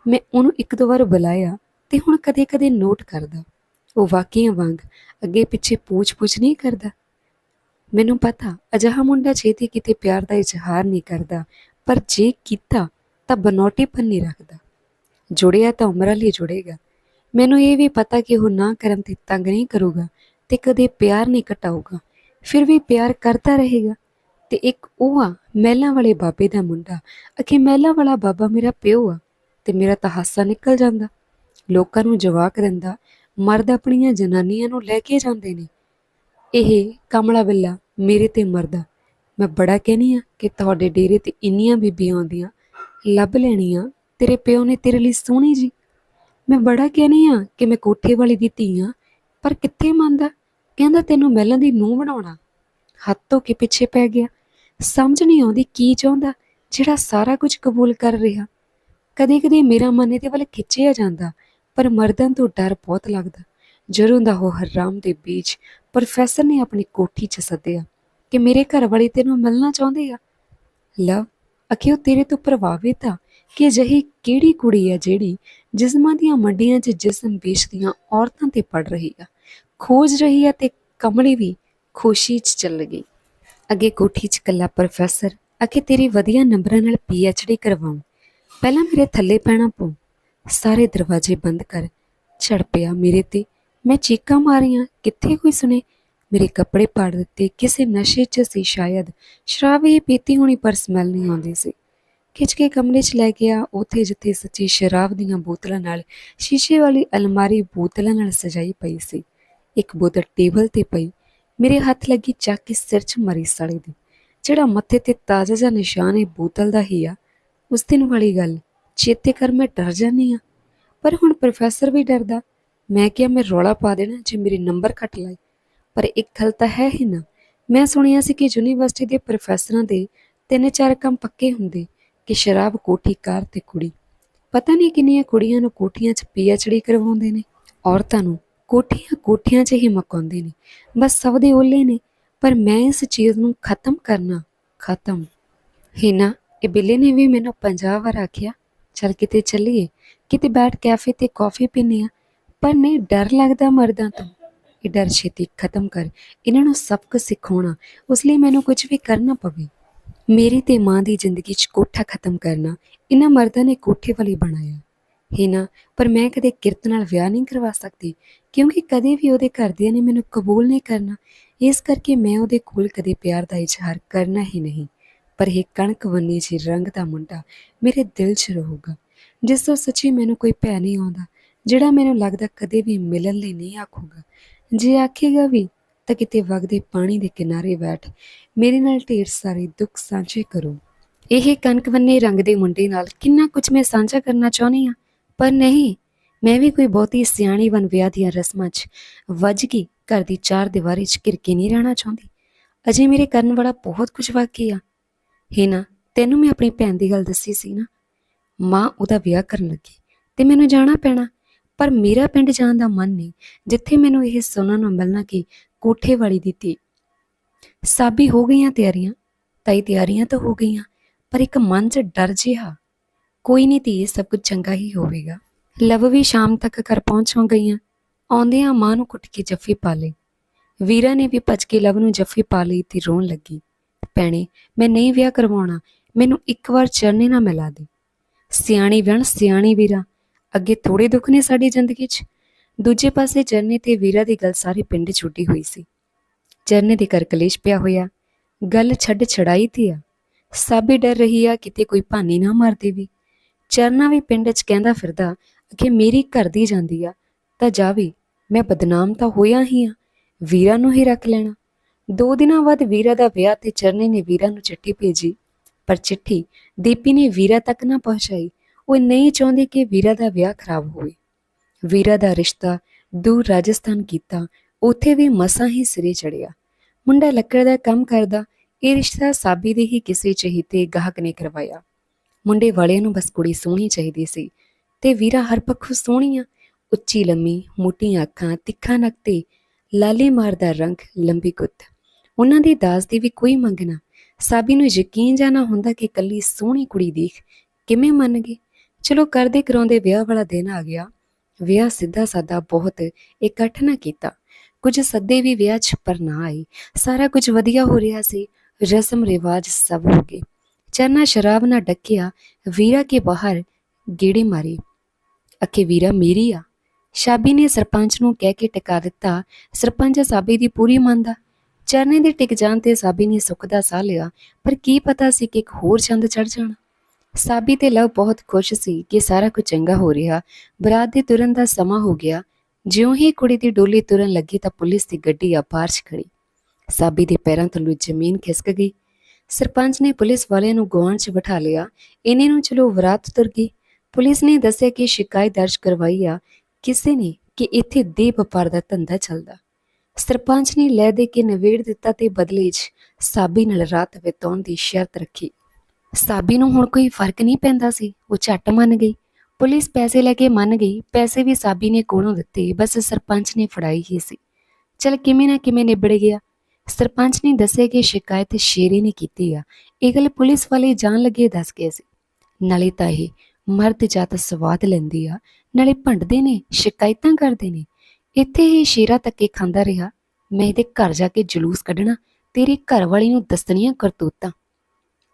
ਮੈਂ ਉਹਨੂੰ ਇੱਕ ਦੋ ਵਾਰ ਬੁਲਾਇਆ ਤੇ ਹੁਣ ਕਦੇ-ਕਦੇ ਨੋਟ ਕਰਦਾ। ਉਹ ਵਾਕਿਆਂ ਵਾਂਗ ਅੱਗੇ ਪਿੱਛੇ ਪੂਛ ਪੂਛ ਨਹੀਂ ਕਰਦਾ। ਮੈਨੂੰ ਪਤਾ, ਅਜਿਹਾ ਮੁੰਡਾ ਛੇਤੀ ਕਿਤੇ ਪਿਆਰ ਦਾ ਇਜ਼ਹਾਰ ਨਹੀਂ ਕਰਦਾ, ਪਰ ਜੇ ਕੀਤਾ ਤਾਂ ਬਨੌਟੀਪਨ ਨਹੀਂ ਰੱਖਦਾ। ਜੁੜਿਆ ਤਾਂ ਉਮਰਾਂ ਲਈ ਜੁੜੇਗਾ। ਮੈਨੂੰ ਇਹ ਵੀ ਪਤਾ ਕਿ ਉਹ ਨਾ ਕਰਨ ਤੇ ਤੰਗ ਨਹੀਂ ਕਰੂਗਾ ਤੇ ਕਦੇ ਪਿਆਰ ਨਹੀਂ ਘਟਾਊਗਾ। ਫਿਰ ਵੀ ਪਿਆਰ ਕਰਦਾ ਰਹੇਗਾ ਤੇ ਇੱਕ ਉਹ ਆ ਮਹਿਲਾਂ ਵਾਲੇ ਬਾਬੇ ਦਾ ਮੁੰਡਾ, ਅਖੇ ਮਹਿਲਾਂ ਵਾਲਾ ਬਾਬਾ ਮੇਰਾ ਪਿਓ ਆ ਤੇ ਮੇਰਾ ਤਾਂ ਹਾਸਾ ਨਿਕਲ ਜਾਂਦਾ। ਲੋਕਾਂ ਨੂੰ ਜਵਾਕ ਦਿੰਦਾ, ਮਰਦ ਆਪਣੀਆਂ ਜਨਾਨੀਆਂ ਨੂੰ ਲੈ ਕੇ ਜਾਂਦੇ ਨੇ। ਇਹ ਕਮਲਾ ਬਿੱਲਾ ਮੇਰੇ ਤੇ ਮਰਦਾ। ਮੈਂ ਬੜਾ ਕਹਿਨੀ ਆ ਕਿ ਤੁਹਾਡੇ ਡੇਰੇ ਤੇ ਇੰਨੀਆਂ ਬੀਬੀਆਂ ਆਉਂਦੀਆਂ, ਲੱਭ ਲੈਣੀਆਂ, ਤੇਰੇ ਪਿਓ ਨੇ ਤੇਰੇ ਲਈ ਸੋਹਣੀ ਜੀ। ਮੈਂ ਬੜਾ ਕਹਿਨੀ ਆ ਕਿ ਮੈਂ ਕੋਠੇ ਵਾਲੀ ਦੀ ਧੀ ਆ, ਪਰ ਕਿੱਥੇ ਮੰਨਦਾ? ਕਹਿੰਦਾ ਤੈਨੂੰ ਮਹਿਲਾਂ ਦੀ ਨੂੰਹ ਬਣਾਉਣਾ। ਹੱਥ ਧੋ ਕੇ ਪਿੱਛੇ ਪੈ ਗਿਆ। ਸਮਝ ਨਹੀਂ ਆਉਂਦੀ ਕੀ ਚਾਹੁੰਦਾ, ਜਿਹੜਾ ਸਾਰਾ ਕੁਝ ਕਬੂਲ ਕਰ ਰਿਹਾ। ਕਦੇ-ਕਦੇ ਮੇਰਾ ਮਨ ਇਹਦੇ ਵੱਲ ਖਿੱਚਿਆ ਜਾਂਦਾ, ਪਰ ਮਰਦਾਂ ਤੋਂ ਡਰ ਬਹੁਤ ਲੱਗਦਾ। ਜਦੋਂ ਦਾ ਉਹ ਹਰਾਮ ਦੇ ਬੀਚ ਪ੍ਰੋਫੈਸਰ ਨੇ ਆਪਣੀ ਕੋਠੀ 'ਚ ਸੱਦਿਆ ਕਿ ਮੇਰੇ ਘਰ ਵਾਲੇ ਤੈਨੂੰ ਮਿਲਣਾ ਚਾਹੁੰਦੇ ਆ। ਲਵ ਅਖਿਓ ਤੇਰੇ ਤੋਂ ਪ੍ਰਭਾਵਿਤ ਆ ਕਿ ਅਜਿਹੀ ਕਿਹੜੀ ਕੁੜੀ ਆ ਜਿਹੜੀ ਜਿਸਮਾਂ ਦੀਆਂ ਮੰਡੀਆਂ 'ਚ ਜਿਸਮ ਵੇਚਦੀਆਂ ਔਰਤਾਂ ਤੇ ਪੜ ਰਹੀ ਆ। ਖੋਜ ਰਹੀ ਆ ਤੇ ਕਮਲੀ ਵੀ ਖੁਸ਼ੀ 'ਚ ਚੱਲ ਗਈ। ਅੱਗੇ ਕੋਠੀ 'ਚ ਕੱਲਾ ਪ੍ਰੋਫੈਸਰ ਅਖੇ ਤੇਰੀ ਵਧੀਆ ਨੰਬਰਾਂ ਨਾਲ ਡੀ ਕਰਵਾਉਂ ਪਹਿਲਾਂ ਮੇਰੇ ਥੱਲੇ ਪੈਣਾ ਪਊ। ਸਾਰੇ ਦਰਵਾਜ਼ੇ ਬੰਦ ਕਰ। ਛੜ ਪਿਆ ਮੇਰੇ ਤੇ। ਮੈਂ ਚੀਕਾਂ ਮਾਰੀਆਂ। ਕਿੱਥੇ ਕੋਈ ਸੁਣੇ? ਮੇਰੇ ਕੱਪੜੇ ਪਾੜ ਦਿੱਤੇ। ਕਿਸੇ ਨਸ਼ੇ 'ਚ ਸੀ ਸ਼ਾਇਦ। ਸ਼ਰਾਬ ਹੀ ਪੀਤੀ ਹੋਣੀ ਪਰ ਸਮੈਲ ਨਹੀਂ ਆਉਂਦੀ ਸੀ। ਖਿੱਚ ਕੇ ਕਮਰੇ 'ਚ ਲੈ ਗਿਆ। ਉੱਥੇ ਜਿੱਥੇ ਸੱਚੀ ਸ਼ਰਾਬ ਦੀਆਂ ਬੋਤਲਾਂ ਨਾਲ, ਸ਼ੀਸ਼ੇ ਵਾਲੀ ਅਲਮਾਰੀ ਬੋਤਲਾਂ ਨਾਲ ਸਜਾਈ ਪਈ ਸੀ। ਇੱਕ ਬੋਤਲ ਟੇਬਲ ਤੇ ਪਈ। ਮੇਰੇ ਹੱਥ ਲੱਗੀ ਚੱਕ ਕੇ ਸਿਰ 'ਚ ਮਰੀ ਸਾਲੇ ਦੀ। ਜਿਹੜਾ ਮੱਥੇ ਤੇ ਤਾਜ਼ਾ ਜਿਹਾ ਨਿਸ਼ਾਨ ਹੈ ਬੋਤਲ ਦਾ ਹੀ ਆ, ਉਸ ਦਿਨ ਵਾਲੀ ਗੱਲ, ਚੇਤੇ ਕਰ ਮੈਂ ਡਰ ਜਾਂਦੀ ਆ ਪਰ ਹੁਣ ਪ੍ਰੋਫੈਸਰ ਵੀ ਡਰਦਾ। ਮੈਂ ਕਿਹਾ ਮੈਂ ਰੌਲਾ ਪਾ ਦੇਣਾ ਜੇ ਮੇਰੇ ਨੰਬਰ ਕੱਟ ਲਾਏ ਪਰ ਇੱਕ ਗੱਲ ਤਾਂ ਹੈ ਹੀ ਨਾ, ਮੈਂ ਸੁਣਿਆ ਸੀ ਕਿ ਯੂਨੀਵਰਸਿਟੀ ਦੇ ਪ੍ਰੋਫੈਸਰਾਂ ਦੇ ਤਿੰਨ ਚਾਰ ਕੰਮ ਪੱਕੇ ਹੁੰਦੇ, ਕਿ ਸ਼ਰਾਬ ਕੋਠੀ, ਕਾਰ ਤੇ ਕੁੜੀ। ਪਤਾ ਨਹੀਂ ਕਿੰਨੀਆਂ ਕੁੜੀਆਂ ਨੂੰ ਕੋਠੀਆਂ 'ਚ ਪੀਐਚਡੀ ਕਰਵਾਉਂਦੇ ਨੇ, ਔਰਤਾਂ ਨੂੰ। ਕੋਠੀਆਂ ਕੋਠੀਆਂ 'ਚ ਹੀ ਮਕਾਉਂਦੇ ਨੇ। ਬਸ ਸਭ ਦੇ ਓਲੇ ਨੇ। ਪਰ ਮੈਂ ਇਸ ਚੀਜ਼ ਨੂੰ ਖਤਮ ਕਰਨਾ ਖਤਮ। ਹੀ ਨਾ, ਇਹ ਬਿੱਲੇ ਨੇ ਵੀ ਮੈਨੂੰ 50 ਵਾਰ ਆਖਿਆ, ਚਲ ਕਿਤੇ ਚੱਲੀਏ, ਕਿਤੇ ਬੈਠ ਕੈਫੇ ਤੇ ਕਾਫੀ ਪੀਨੇ ਆ ਪਰ ਨਹੀਂ, ਡਰ ਲੱਗਦਾ ਮਰਦਾਂ ਤੋਂ। ਇਹ ਡਰ ਛੇਤੀ ਖਤਮ ਕਰ। ਇਹਨਾਂ ਨੂੰ ਸਬਕ ਸਿਖਾਉਣਾ, ਉਸ ਲਈ ਮੈਨੂੰ ਕੁਝ ਵੀ ਕਰਨਾ ਪਵੇ। ਮੇਰੀ ਤੇ ਮਾਂ ਦੀ ਜ਼ਿੰਦਗੀ 'ਚ ਕੋਠਾ ਖਤਮ ਕਰਨਾ, ਇਹਨਾਂ ਮਰਦਾਂ ਨੇ ਕੋਠੇ ਵਾਲੀ ਬਣਾਇਆ। ਹੀ ਨਾ, ਪਰ ਮੈਂ ਕਦੇ ਕਿਰਤ ਨਾਲ ਵਿਆਹ ਨਹੀਂ ਕਰਵਾ ਸਕਦੀ, ਕਿਉਂਕਿ ਕਦੇ ਵੀ ਉਹਦੇ ਘਰਦਿਆਂ ਨੇ ਮੈਨੂੰ ਕਬੂਲ ਨਹੀਂ ਕਰਨਾ। ਇਸ ਕਰਕੇ ਮੈਂ ਉਹਦੇ ਕੋਲ ਕਦੇ ਪਿਆਰ ਦਾ ਇਜ਼ਹਾਰ ਕਰਨਾ ਹੀ ਨਹੀਂ। ਪਰ ਇਹ ਕਣਕ ਵੰਨੀ ਜੀ ਰੰਗ ਦਾ ਮੁੰਡਾ ਮੇਰੇ ਦਿਲ 'ਚ ਰਹੂਗਾ, ਜਿਸ ਤੋਂ ਸੱਚੀ ਮੈਨੂੰ ਕੋਈ ਭੈ ਨਹੀਂ ਆਉਂਦਾ, ਜਿਹੜਾ ਮੈਨੂੰ ਲੱਗਦਾ ਕਦੇ ਵੀ ਮਿਲਣ ਲਈ ਨਹੀਂ ਆਖੂਗਾ। ਜੇ ਆਖੇਗਾ ਵੀ, ਤਾਂ ਕਿਤੇ ਵਗਦੇ ਪਾਣੀ ਦੇ ਕਿਨਾਰੇ ਬੈਠ, ਮੇਰੇ ਨਾਲ ਢੇਰ ਸਾਰੇ ਦੁੱਖ ਸਾਂਝੇ ਕਰੋ। ਇਹ ਕਣਕ ਵੰਨੇ ਰੰਗ ਦੇ ਮੁੰਡੇ ਨਾਲ ਕਿੰਨਾ ਕੁਝ ਮੈਂ ਸਾਂਝਾ ਕਰਨਾ ਚਾਹੁੰਦੀ ਹਾਂ? ਪਰ ਨਹੀਂ, ਮੈਂ ਵੀ ਕੋਈ ਬਹੁਤੀ ਸਿਆਣੀ ਬਣ ਵਿਆਹ ਦੀਆਂ ਰਸਮਾਂ 'ਚ ਵੱਜ ਕੇ ਘਰ ਦੀ ਚਾਰ ਦੀਵਾਰੀ 'ਚ ਘਿਰਕੇ ਨਹੀਂ ਰਹਿਣਾ ਚਾਹੁੰਦੀ। ਅਜੇ ਮੇਰੇ ਕਰਨ ਵਾਲਾ ਬਹੁਤ ਕੁਝ ਬਾਕੀ ਆ। ਹੈ ਨਾ, ਤੈਨੂੰ ਮੈਂ ਆਪਣੀ ਭੈਣ ਦੀ ਗੱਲ ਦੱਸੀ ਸੀ ਨਾ? ਮਾਂ ਉਹਦਾ ਵਿਆਹ ਕਰਨ ਲੱਗੀ ਤੇ ਮੈਨੂੰ ਜਾਣਾ ਪੈਣਾ। ਪਰ ਮੇਰਾ ਪਿੰਡ ਜਾਣ ਦਾ ਮਨ ਨਹੀਂ, ਜਿੱਥੇ ਮੈਨੂੰ ਇਹ ਸੁਣਨ ਨੂੰ ਮਿਲਣਾ ਕਿ ਕੋਠੇ ਵਾਲੀ ਦੀ ਧੀ। ਸਾਬੀ ਹੋ ਗਈਆਂ ਤਿਆਰੀਆਂ, ਤਾਈ ਤਿਆਰੀਆਂ ਤਾਂ ਹੋ ਗਈਆਂ, ਪਰ ਇੱਕ ਮਨ 'ਚ ਡਰ ਜਿਹਾ ਕੋਈ ਨਹੀਂ ਧੀ, ਸਭ ਕੁਝ ਚੰਗਾ ਹੀ ਹੋਵੇਗਾ। ਲਵ ਵੀ ਸ਼ਾਮ ਤੱਕ ਘਰ ਪਹੁੰਚ ਗਈਆਂ? ਆਉਂਦਿਆਂ ਮਾਂ ਨੂੰ ਕੁੱਟ ਕੇ ਜੱਫੀ ਪਾ ਲਈ। ਵੀਰਾ ਨੇ ਵੀ ਭੱਜ ਕੇ ਲਵ ਨੂੰ ਜੱਫੀ ਪਾ ਲਈ ਤੇ ਰੋਣ ਲੱਗੀ। ਭੈਣੇ, ਮੈਂ ਨਹੀਂ ਵਿਆਹ ਕਰਵਾਉਣਾ, ਮੈਨੂੰ ਇੱਕ ਵਾਰ ਚਰਨੇ ਨਾ ਮਿਲਾ ਦੇ। ਸਿਆਣੀ ਵਣ ਸਿਆਣੀ ਵੀਰਾ, ਅੱਗੇ ਥੋੜੇ ਦੁੱਖ ਨੇ ਸਾਡੀ ਜ਼ਿੰਦਗੀ 'ਚ। ਦੂਜੇ ਪਾਸੇ ਚਰਨੇ ਤੇ ਵੀਰਾ ਦੀ ਗੱਲ ਸਾਰੇ ਪਿੰਡ ਛੁੱਟੀ ਹੋਈ ਸੀ। ਚਰਨੇ ਦੇ ਘਰ ਕਲੇਸ਼ ਪਿਆ ਹੋਇਆ, ਗੱਲ ਛੱਡ ਛੜਾਈ ਤੇ ਆ। ਸਾਬੀ ਡਰ ਰਹੀ ਆ ਕਿਤੇ ਕੋਈ ਭਾਨੀ ਨਾ ਮਾਰ ਦੇਵੇ। ਚਰਨਾ ਵੀ ਪਿੰਡ 'ਚ ਕਹਿੰਦਾ ਫਿਰਦਾ ਕਿ ਮੇਰੀ ਘਰ ਦੀ ਜਾਂਦੀ ਆ, ਤਾਂ ਜਾਵੇ ਮੈਂ ਬਦਨਾਮ ਤਾਂ ਹੋਇਆ ਹੀ ਆ, ਵੀਰਾ ਨੂੰ ਹੀ ਰੱਖ ਲੈਣਾ। ਦੋ ਦਿਨਾਂ ਬਾਅਦ ਵੀਰਾ ਦਾ ਵਿਆਹ ਤੇ ਚਰਨੇ ਨੇ ਵੀਰਾ ਨੂੰ ਚਿੱਠੀ ਭੇਜੀ, ਪਰ ਚਿੱਠੀ ਦੀਪੀ ਨੇ ਵੀਰਾ ਤੱਕ ਨਾ ਪਹੁੰਚਾਈ, ਉਹ ਨਹੀਂ ਚਾਹੁੰਦੀ ਕਿ ਵੀਰਾ ਦਾ ਵਿਆਹ ਖਰਾਬ ਹੋਵੇ। ਵੀਰਾ ਦਾ ਰਿਸ਼ਤਾ ਦੂਰ ਰਾਜਸਥਾਨ ਕੀਤਾ, ਉੱਥੇ ਵੀ ਮਸਾਂ ਹੀ ਸਿਰੇ ਚੜਿਆ ਮੁੰਡਾ ਲੱਕੜ ਦਾ ਕੰਮ ਕਰਦਾ, ਇਹ ਰਿਸ਼ਤਾ ਸਾਬੀ ਦੇ ਹੀ ਕਿਸੇ ਚਹੀਤੇ ਗਾਹਕ ਨੇ ਕਰਵਾਇਆ। ਮੁੰਡੇ ਵਾਲਿਆਂ ਨੂੰ ਬਸ ਕੁੜੀ ਸੋਹਣੀ ਚਾਹੀਦੀ ਸੀ। ਤੇ ਵੀਰਾ ਹਰ ਪੱਖੋਂ ਸੋਹਣੀਆਂ ਉੱਚੀ ਲੰਮੀ, ਮੋਟੀਆਂ ਅੱਖਾਂ, ਤਿੱਖਾ ਨੱਕ ਤੇ ਲਾਲੀ ਮਾਰਦਾ ਰੰਗ, ਲੰਬੀ ਗੁੱਤ। ਉਹਨਾਂ ਦੀ ਦਾਸ ਦੀ ਵੀ ਕੋਈ ਮੰਗ ਨਾ। ਸਾਬੀ ਨੂੰ ਯਕੀਨ ਜਾਣਾ ਹੁੰਦਾ ਕਿ ਕੱਲੀ ਸੋਹਣੀ ਕੁੜੀ ਦੇਖ ਕਿਵੇਂ ਮੰਨ ਗਏ ਚਲੋ ਕਰਦੇ ਕਰਾਉਂਦੇ ਵਿਆਹ ਵਾਲਾ ਦਿਨ ਆ ਗਿਆ। ਵਿਆਹ ਸਿੱਧਾ ਸਾਦਾ ਬਹੁਤ ਇਕੱਠ ਨਾ ਕੀਤਾ। ਕੁਝ ਸੱਦੇ ਵੀ ਵਿਆਹ 'ਚ ਪਰ ਨਾ ਆਏ। ਸਾਰਾ ਕੁਝ ਵਧੀਆ ਹੋ ਰਿਹਾ ਸੀ। ਰਸਮ ਰਿਵਾਜ ਸਭ ਹੋ ਗਏ। ਚਰਨਾ ਸ਼ਰਾਬ ਨਾ ਡੱਕਿਆ, ਵੀਰਾ ਕੇ ਬਾਹਰ ਗੇੜੇ ਮਾਰੇ। ਅਕੇ ਵੀਰਾ, ਮੇਰੀ ਆ। ਸ਼ਾਬੀ ਨੇ ਸਰਪੰਚ ਨੂੰ ਕਹਿ ਕੇ ਟਿਕਾ ਦਿੱਤਾ। ਸਰਪੰਚ ਸਾਬੀ ਦੀ ਪੂਰੀ ਮੰਨਦਾ ਚਰਨੇ ਦੇ ਟਿਕ ਜਾਣ ਤੇ ਸਾਬੀ ਨੇ ਸੁੱਖ ਦਾ ਸਾਹ ਲਿਆ। ਪਰ ਕੀ ਪਤਾ ਸੀ ਕਿ ਇੱਕ ਹੋਰ ਚੰਦ ਚੜ ਜਾਣਾ। ਸਾਬੀ ਤੇ ਲਵ ਬਹੁਤ ਖੁਸ਼ ਸੀ ਕਿ ਸਾਰਾ ਕੁਝ ਚੰਗਾ ਹੋ ਰਿਹਾ। ਬਰਾਤ ਦੇ ਤੁਰਨ ਦਾ ਸਮਾਂ ਹੋ ਗਿਆ। ਜਿਉਂ ਹੀ ਕੁੜੀ ਦੀ ਡੋਲੀ ਤੁਰਨ ਲੱਗੀ ਤਾਂ ਪੁਲਿਸ ਦੀ ਗੱਡੀ ਆਪਾਰ 'ਚ ਖੜੀ। ਸਾਬੀ ਦੇ ਪੈਰਾਂ ਥੱਲੋਂ ਜ਼ਮੀਨ ਖਿਸਕ ਗਈ। ਸਰਪੰਚ ਨੇ ਪੁਲਿਸ ਵਾਲਿਆਂ ਨੂੰ ਗੁਆਂਢ 'ਚ ਬਿਠਾ ਲਿਆ। ਇਹਨੇ ਨੂੰ ਚਲੋ ਵਰਾਤ ਤੁਰ ਗਈ। ਪੁਲਿਸ ਨੇ ਦੱਸਿਆ ਕਿ ਸ਼ਿਕਾਇਤ ਦਰਜ ਕਰਵਾਈ ਆ। ਕਿਸੇ ਨੇ ਕਿ ਇੱਥੇ ਦੇ ਵਪਾਰ ਦਾ ਧੰਦਾ ਚੱਲਦਾ। ਸਰਪੰਚ ਨੇ ਲੈ ਦੇ ਕੇ ਨਵੇੜ ਦਿੱਤਾ ਤੇ ਬਦਲੇ 'ਚ ਸਾਬੀ ਨਾਲ ਰਾਤ ਬਿਤਾਉਣ ਦੀ ਸ਼ਰਤ ਰੱਖੀ। ਸਾਬੀ ਨੂੰ ਹੁਣ ਕੋਈ ਫ਼ਰਕ ਨਹੀਂ ਪੈਂਦਾ ਸੀ। ਉਹ ਝੱਟ ਮੰਨ ਗਈ। ਪੁਲਿਸ ਪੈਸੇ ਲੈ ਕੇ ਮੰਨ ਗਈ। ਪੈਸੇ ਵੀ ਸਾਬੀ ਨੇ ਕੋਲੋਂ ਦਿੱਤੇ। ਬਸ ਸਰਪੰਚ ਨੇ ਫੜਾਈ ਹੀ ਸੀ। ਚਲ ਕਿਵੇਂ ਨਾ ਕਿਵੇਂ ਨਿਬੜ ਗਿਆ। ਸਰਪੰਚ ਨੇ ਦੱਸਿਆ ਕਿ ਸ਼ਿਕਾਇਤ ਸ਼ੇਰੀ ਨੇ ਕੀਤੀ ਆ। ਇਹ ਗੱਲ ਪੁਲਿਸ ਵਾਲੇ ਜਾਣ ਲੱਗੇ ਦੱਸ ਗਏ ਸੀ। ਨਾਲੇ ਤਾਂ ਇਹ ਮਰਦ ਜਾਤ ਸਵਾਦ ਲੈਂਦੀ ਆ। ਨਾਲੇ ਭੰਡਦੇ ਨੇ, ਸ਼ਿਕਾਇਤਾਂ ਕਰਦੇ ਨੇ। ਇੱਥੇ ਹੀ ਸ਼ੇਰਾ ਤੱਕੇ ਖਾਂਦਾ ਰਿਹਾ, ਮੈਂ ਇਹਦੇ ਘਰ ਜਾ ਕੇ ਜਲੂਸ ਕੱਢਣਾ, ਤੇਰੇ ਘਰ ਵਾਲੀ ਨੂੰ ਦੱਸਣੀਆਂ ਕਰਤੂਤਾਂ।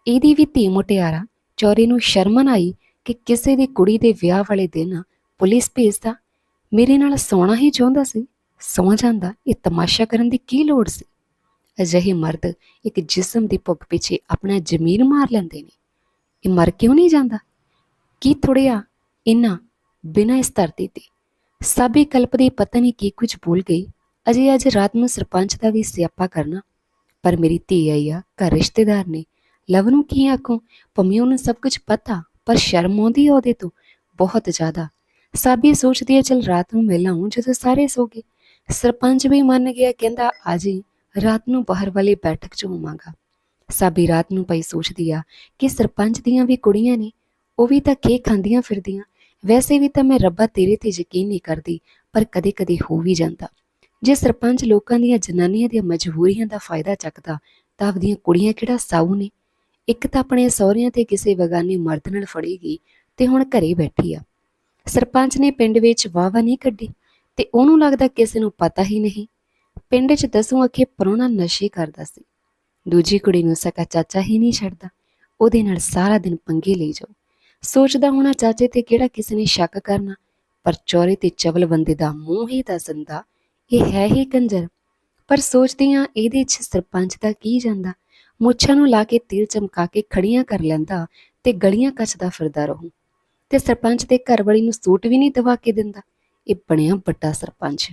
ਇਹਦੀ ਵੀ ਧੀ ਮੁਟਿਆਰਾ, ਚੌਰੇ ਨੂੰ ਸ਼ਰਮਨ ਆਈ ਕਿ ਕਿਸੇ ਦੀ ਕੁੜੀ ਦੇ ਵਿਆਹ ਵਾਲੇ ਦਿਨ ਪੁਲਿਸ ਭੇਜਦਾ। ਮੇਰੇ ਨਾਲ ਸੌਣਾ ਹੀ ਚਾਹੁੰਦਾ ਸੀ। ਸੌ ਜਾਂਦਾ, ਇਹ ਤਮਾਸ਼ਾ ਕਰਨ ਦੀ ਕੀ ਲੋੜ ਸੀ? ਅਜਿਹੇ ਮਰਦ ਇੱਕ ਜਿਸਮ ਦੀ ਭੁੱਖ ਪਿੱਛੇ ਆਪਣਾ ਜ਼ਮੀਰ ਮਾਰ ਲੈਂਦੇ ਨੇ। ਇਹ ਮਰ ਕਿਉਂ ਨਹੀਂ ਜਾਂਦਾ? ਕੀ ਥੋੜਿਆ ਇਹਨਾਂ ਬਿਨਾਂ ਇਸ ਧਰਤੀ ਤੇ? ਸਾਬੀ ਕਲਪਦੀ ਪਤਾ ਨਹੀਂ ਕੀ ਕੁਝ ਭੁੱਲ ਗਈ। ਅਜੇ ਅੱਜ ਰਾਤ ਨੂੰ ਸਰਪੰਚ ਦਾ ਵੀ ਸਿਆਪਾ ਕਰਨਾ। ਪਰ ਮੇਰੀ ਧੀ ਆਈ ਆ ਘਰ ਰਿਸ਼ਤੇਦਾਰ ਨੇ। ਲਵ ਨੂੰ ਕੀ ਆਖੋ? ਭਮੀ ਉਹਨੂੰ ਸਭ ਕੁਝ ਪਤਾ, ਪਰ ਸ਼ਰਮ ਆਉਂਦੀ ਆ ਉਹਦੇ ਤੋਂ ਬਹੁਤ ਜ਼ਿਆਦਾ। ਸਾਬੀ ਸੋਚਦੀ ਹੈ ਚਲ ਰਾਤ ਨੂੰ ਮਿਲ ਆਊਂ ਜਦੋਂ ਸਾਰੇ ਸੋ ਗਏ। ਸਰਪੰਚ ਵੀ ਮੰਨ ਗਿਆ, ਕਹਿੰਦਾ ਆਜੀ ਰਾਤ ਨੂੰ ਬਾਹਰ ਵਾਲੀ ਬੈਠਕ 'ਚ ਹੋਵਾਂਗਾ ਸਾਬੀ ਰਾਤ ਨੂੰ ਪਈ ਸੋਚਦੀ ਆ ਕਿ ਸਰਪੰਚ ਦੀਆਂ ਵੀ ਕੁੜੀਆਂ ਨੇ, ਉਹ ਵੀ ਤਾਂ ਖੇ ਖਾਂਦੀਆਂ ਫਿਰਦੀਆਂ। ਵੈਸੇ ਵੀ ਤਾਂ ਮੈਂ ਰੱਬਾ ਤੇਰੇ ਤੇ ਯਕੀਨ ਨਹੀਂ ਕਰਦੀ, ਪਰ ਕਦੇ-ਕਦੇ ਹੋ ਵੀ ਜਾਂਦਾ। ਜੇ ਸਰਪੰਚ ਲੋਕਾਂ ਦੀਆਂ ਜਨਾਨੀਆਂ ਦੀਆਂ ਮਜਬੂਰੀਆਂ ਦਾ ਫਾਇਦਾ ਚੱਕਦਾ, ਤਾਂ ਆਪਦੀਆਂ ਕੁੜੀਆਂ ਕਿਹੜਾ ਸਾਊ ਨੇ? ਇੱਕ ਤਾਂ ਆਪਣੇ ਸਹੁਰਿਆਂ ਤੇ ਕਿਸੇ ਬਗਾਨੇ ਮਰਦ ਨਾਲ ਫੜੇਗੀ ਗਈ ਤੇ ਹੁਣ ਘਰੇ ਬੈਠੀ ਆ। ਸਰਪੰਚ ਨੇ ਪਿੰਡ ਵਿੱਚ ਵਾਵਾ ਨਹੀਂ ਕੱਢੀ ਤੇ ਉਹਨੂੰ ਲੱਗਦਾ ਕਿਸੇ ਨੂੰ ਪਤਾ ਹੀ ਨਹੀਂ। ਪਿੰਡ 'ਚ ਦਸੋਂ ਅੱਖੇ ਪਰੋਣਾ ਨਸ਼ੇ ਕਰਦਾ ਸੀ। ਦੂਜੀ ਕੁੜੀ ਨੂੰ ਸਕਾ ਚਾਚਾ ਹੀ ਨਹੀਂ ਛੱਡਦਾ। ਉਹਦੇ ਨਾਲ ਸਾਰਾ ਦਿਨ ਪੰਗੇ ਲਈ ਜਾਓ। ਸੋਚਦਾ ਹੋਣਾ ਚਾਚੇ ਤੇ ਕਿਹੜਾ ਕਿਸੇ ਨੇ ਸ਼ੱਕ ਕਰਨਾ। ਪਰ ਚੋਰੇ ਤੇ ਚਵਲ ਬੰਦੇ ਦਾ ਮੂੰਹ ਹੀ ਦੱਸ ਦਿੰਦਾ ਇਹ ਹੈ ਹੀ ਕੰਜਰ। ਪਰ ਸੋਚਦੀ ਸੋਚਦੀਆਂ ਇਹਦੇ 'ਚ ਸਰਪੰਚ ਦਾ ਕੀ ਜਾਂਦਾ। ਮੁੱਛਾਂ ਨੂੰ ਲਾ ਕੇ ਤੇਲ ਚਮਕਾ ਕੇ ਖੜੀਆਂ ਕਰ ਲੈਂਦਾ ਤੇ ਗਲੀਆਂ ਕੱਚਦਾ ਫਿਰਦਾ ਰਹੂ। ਤੇ ਸਰਪੰਚ ਦੇ ਘਰ ਵਾਲੀ ਨੂੰ ਸੂਟ ਵੀ ਨਹੀਂ ਦਵਾ ਕੇ ਦਿੰਦਾ। ਇਹ ਬਣਿਆ ਵੱਡਾ ਸਰਪੰਚ।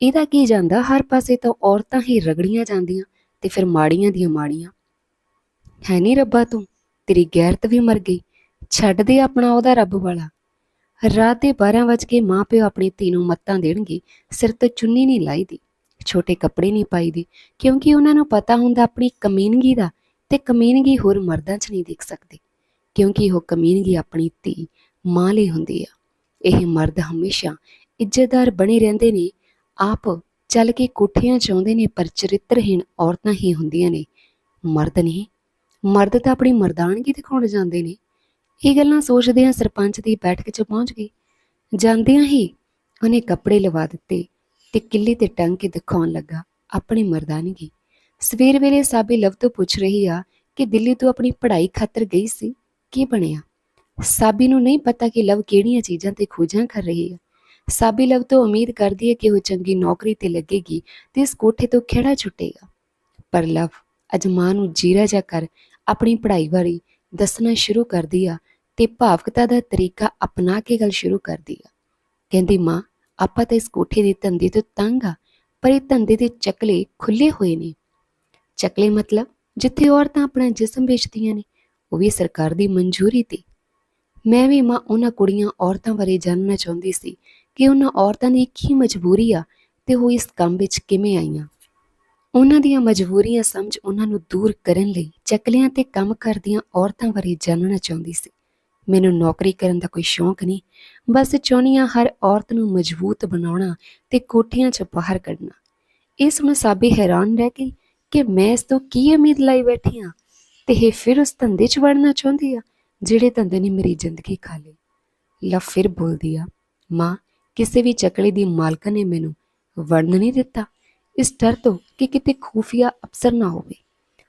ਇਹਦਾ ਕੀ ਜਾਂਦਾ? ਹਰ ਪਾਸੇ ਤਾਂ ਔਰਤਾਂ ਹੀ ਰਗੜੀਆਂ ਜਾਂਦੀਆਂ ਤੇ ਫਿਰ ਮਾੜੀਆਂ ਦੀਆਂ ਮਾੜੀਆਂ। ਹੈ ਨਹੀਂ ਰੱਬਾ ਤੂੰ, ਤੇਰੀ ਗੈਰਤ ਵੀ ਮਰ ਗਈ। ਛੱਡ ਦੇ ਆਪਣਾ ਉਹਦਾ ਰੱਬ ਵਾਲਾ। ਰਾਤ ਦੇ 12 ਵਜੇ ਕੇ ਮਾਂ ਪਿਓ ਆਪਣੀ ਧੀ ਨੂੰ ਮੱਤਾਂ ਦੇਣਗੇ, ਸਿਰ ਤੇ ਚੁੰਨੀ ਨਹੀਂ ਲਾਈਦੀ, ਛੋਟੇ ਕੱਪੜੇ ਨਹੀਂ ਪਾਈਦੇ, ਕਿਉਂਕਿ ਉਹਨਾਂ ਨੂੰ ਪਤਾ ਹੁੰਦਾ ਆਪਣੀ ਕਮੀਨਗੀ ਦਾ ਤੇ ਕਮੀਨਗੀ ਹੋਰ ਮਰਦਾਂ 'ਚ ਨਹੀਂ ਦੇਖ ਸਕਦੇ, ਕਿਉਂਕਿ ਉਹ ਕਮੀਨਗੀ ਆਪਣੀ ਧੀ ਮਾਂ ਲਈ ਹੁੰਦੀ ਆ। ਇਹ ਮਰਦ ਹਮੇਸ਼ਾ ਇੱਜ਼ਤਦਾਰ ਬਣੇ ਰਹਿੰਦੇ ਨੇ ਆਪ ਚੱਲ ਕੇ ਕੋਠੀਆਂ ਚਾਹੁੰਦੇ ਨੇ, ਪਰ ਚਰਿੱਤਰਹੀਣ ਔਰਤਾਂ ਹੀ ਹੁੰਦੀਆਂ ਨੇ। ਮਰਦ ਨਹੀਂ, ਮਰਦ ਤਾਂ ਆਪਣੀ ਮਰਦਾਨਗੀ ਦਿਖਾਉਣ ਜਾਂਦੇ ਨੇ। ਇਹ ਗੱਲਾਂ ਸੋਚਦੇ ਆ ਸਰਪੰਚ ਦੀ ਬੈਠਕ 'ਚ ਪਹੁੰਚ ਗਈ। ਜਾਂਦਿਆਂ ਹੀ ਉਹਨੇ ਕੱਪੜੇ ਲਵਾ ਦਿੱਤੇ ਤੇ ਕਿੱਲੇ ਤੇ ਟੰਗ ਕੇ ਦਿਖਾਉਣ ਲੱਗਾ ਆਪਣੀ ਮਰਦਾਨਗੀ। ਸਵੇਰ ਵੇਲੇ ਸਾਬੀ ਲਵ ਤੋਂ ਪੁੱਛ ਰਹੀ ਆ ਕਿ ਦਿੱਲੀ ਤੋਂ ਆਪਣੀ ਪੜ੍ਹਾਈ ਖਾਤਰ ਗਈ ਸੀ, ਕੀ ਬਣਿਆ? ਸਾਬੀ ਨੂੰ ਨਹੀਂ ਪਤਾ ਕਿ ਲਵ ਕਿਹੜੀਆਂ ਚੀਜ਼ਾਂ ਤੇ ਖੋਜਾਂ ਕਰ ਰਹੀ ਆ। ਸਾਬੀ ਲਵ ਤੋਂ ਉਮੀਦ ਕਰਦੀ ਹੈ ਕਿ ਉਹ ਚੰਗੀ ਨੌਕਰੀ ਤੇ ਲੱਗੇਗੀ ਤੇ ਇਸ ਕੋਠੇ ਤੋਂ ਖੇੜਾ ਛੁੱਟੇਗਾ। ਪਰ ਲਵ, ਅੱਜ ਮਾਂ ਨੂੰ ਜੀਰਾ ਜਾ ਕਰ ਆਪਣੀ ਪੜ੍ਹਾਈ ਬਾਰੇ ਦੱਸਣਾ ਸ਼ੁਰੂ ਕਰਦੀ ਆ ਤੇ ਭਾਵਕਤਾ ਦਾ ਤਰੀਕਾ ਅਪਣਾ ਕੇ ਗੱਲ ਸ਼ੁਰੂ ਕਰਦੀ ਆ। ਕਹਿੰਦੀ, ਮਾਂ, ਆਪਾਂ ਤਾਂ ਇਸ ਕੋਠੇ ਦੇ ਧੰਦੇ ਤੋਂ ਤੰਗ ਆ, ਪਰ ਇਹ ਧੰਦੇ ਦੇ ਚੱਕਲੇ ਖੁੱਲੇ ਹੋਏ ਨੇ। ਚੱਕਲੇ ਮਤਲਬ ਜਿੱਥੇ ਔਰਤਾਂ ਆਪਣਾ ਜਿਸਮ ਵੇਚਦੀਆਂ ਨੇ, ਉਹ ਵੀ ਸਰਕਾਰ ਦੀ ਮਨਜ਼ੂਰੀ ਤੇ। ਮੈਂ ਵੀ ਮਾਂ ਉਹਨਾਂ ਕੁੜੀਆਂ ਔਰਤਾਂ ਬਾਰੇ ਜਾਣਨਾ ਚਾਹੁੰਦੀ ਸੀ ਕਿ ਉਹਨਾਂ ਔਰਤਾਂ ਦੀ ਕੀ ਮਜਬੂਰੀ ਆ ਤੇ ਉਹ ਇਸ ਕੰਮ ਵਿੱਚ ਕਿਵੇਂ ਆਈਆਂ? ਉਹਨਾਂ ਦੀਆਂ ਮਜਬੂਰੀਆਂ ਸਮਝ ਉਹਨਾਂ ਨੂੰ ਦੂਰ ਕਰਨ ਲਈ ਚੱਕਲਿਆਂ ਤੇ ਕੰਮ ਕਰਦੀਆਂ ਔਰਤਾਂ ਬਾਰੇ ਜਾਣਨਾ ਚਾਹੁੰਦੀ ਸੀ। ਮੈਨੂੰ ਨੌਕਰੀ ਕਰਨ ਦਾ ਕੋਈ ਸ਼ੌਂਕ ਨਹੀਂ, ਬਸ ਚਾਹੁੰਦੀ ਹਾਂ ਹਰ ਔਰਤ ਨੂੰ ਮਜ਼ਬੂਤ ਬਣਾਉਣਾ ਤੇ ਕੋਠੀਆਂ 'ਚ ਬਾਹਰ ਕੱਢਣਾ। ਇਹ ਸੁਣ ਸਾਬੀ ਹੈਰਾਨ ਰਹਿ ਗਈ ਕਿ ਮੈਂ ਇਸ ਤੋਂ ਕੀ ਉਮੀਦ ਲਾਈ ਬੈਠੀ ਹਾਂ ਤੇ ਇਹ ਫਿਰ ਉਸ ਧੰਦੇ 'ਚ ਵੜਨਾ ਚਾਹੁੰਦੀ ਆ ਜਿਹੜੇ ਧੰਦੇ ਨੇ ਮੇਰੀ ਜ਼ਿੰਦਗੀ ਖਾ ਲਈ। ਲਵ ਫਿਰ ਬੋਲਦੀ ਆ, ਮਾਂ ਕਿਸੇ ਵੀ ਚਕਲੇ ਦੀ ਮਾਲਕਾ ਨੇ ਮੈਨੂੰ ਵੜਨ ਨਹੀਂ ਦਿੱਤਾ। ਇਸ ਡਰ ਤੋਂ ਕਿ ਕਿਤੇ ਖੂਫੀਆ ਅਫਸਰ ਨਾ ਹੋਵੇ।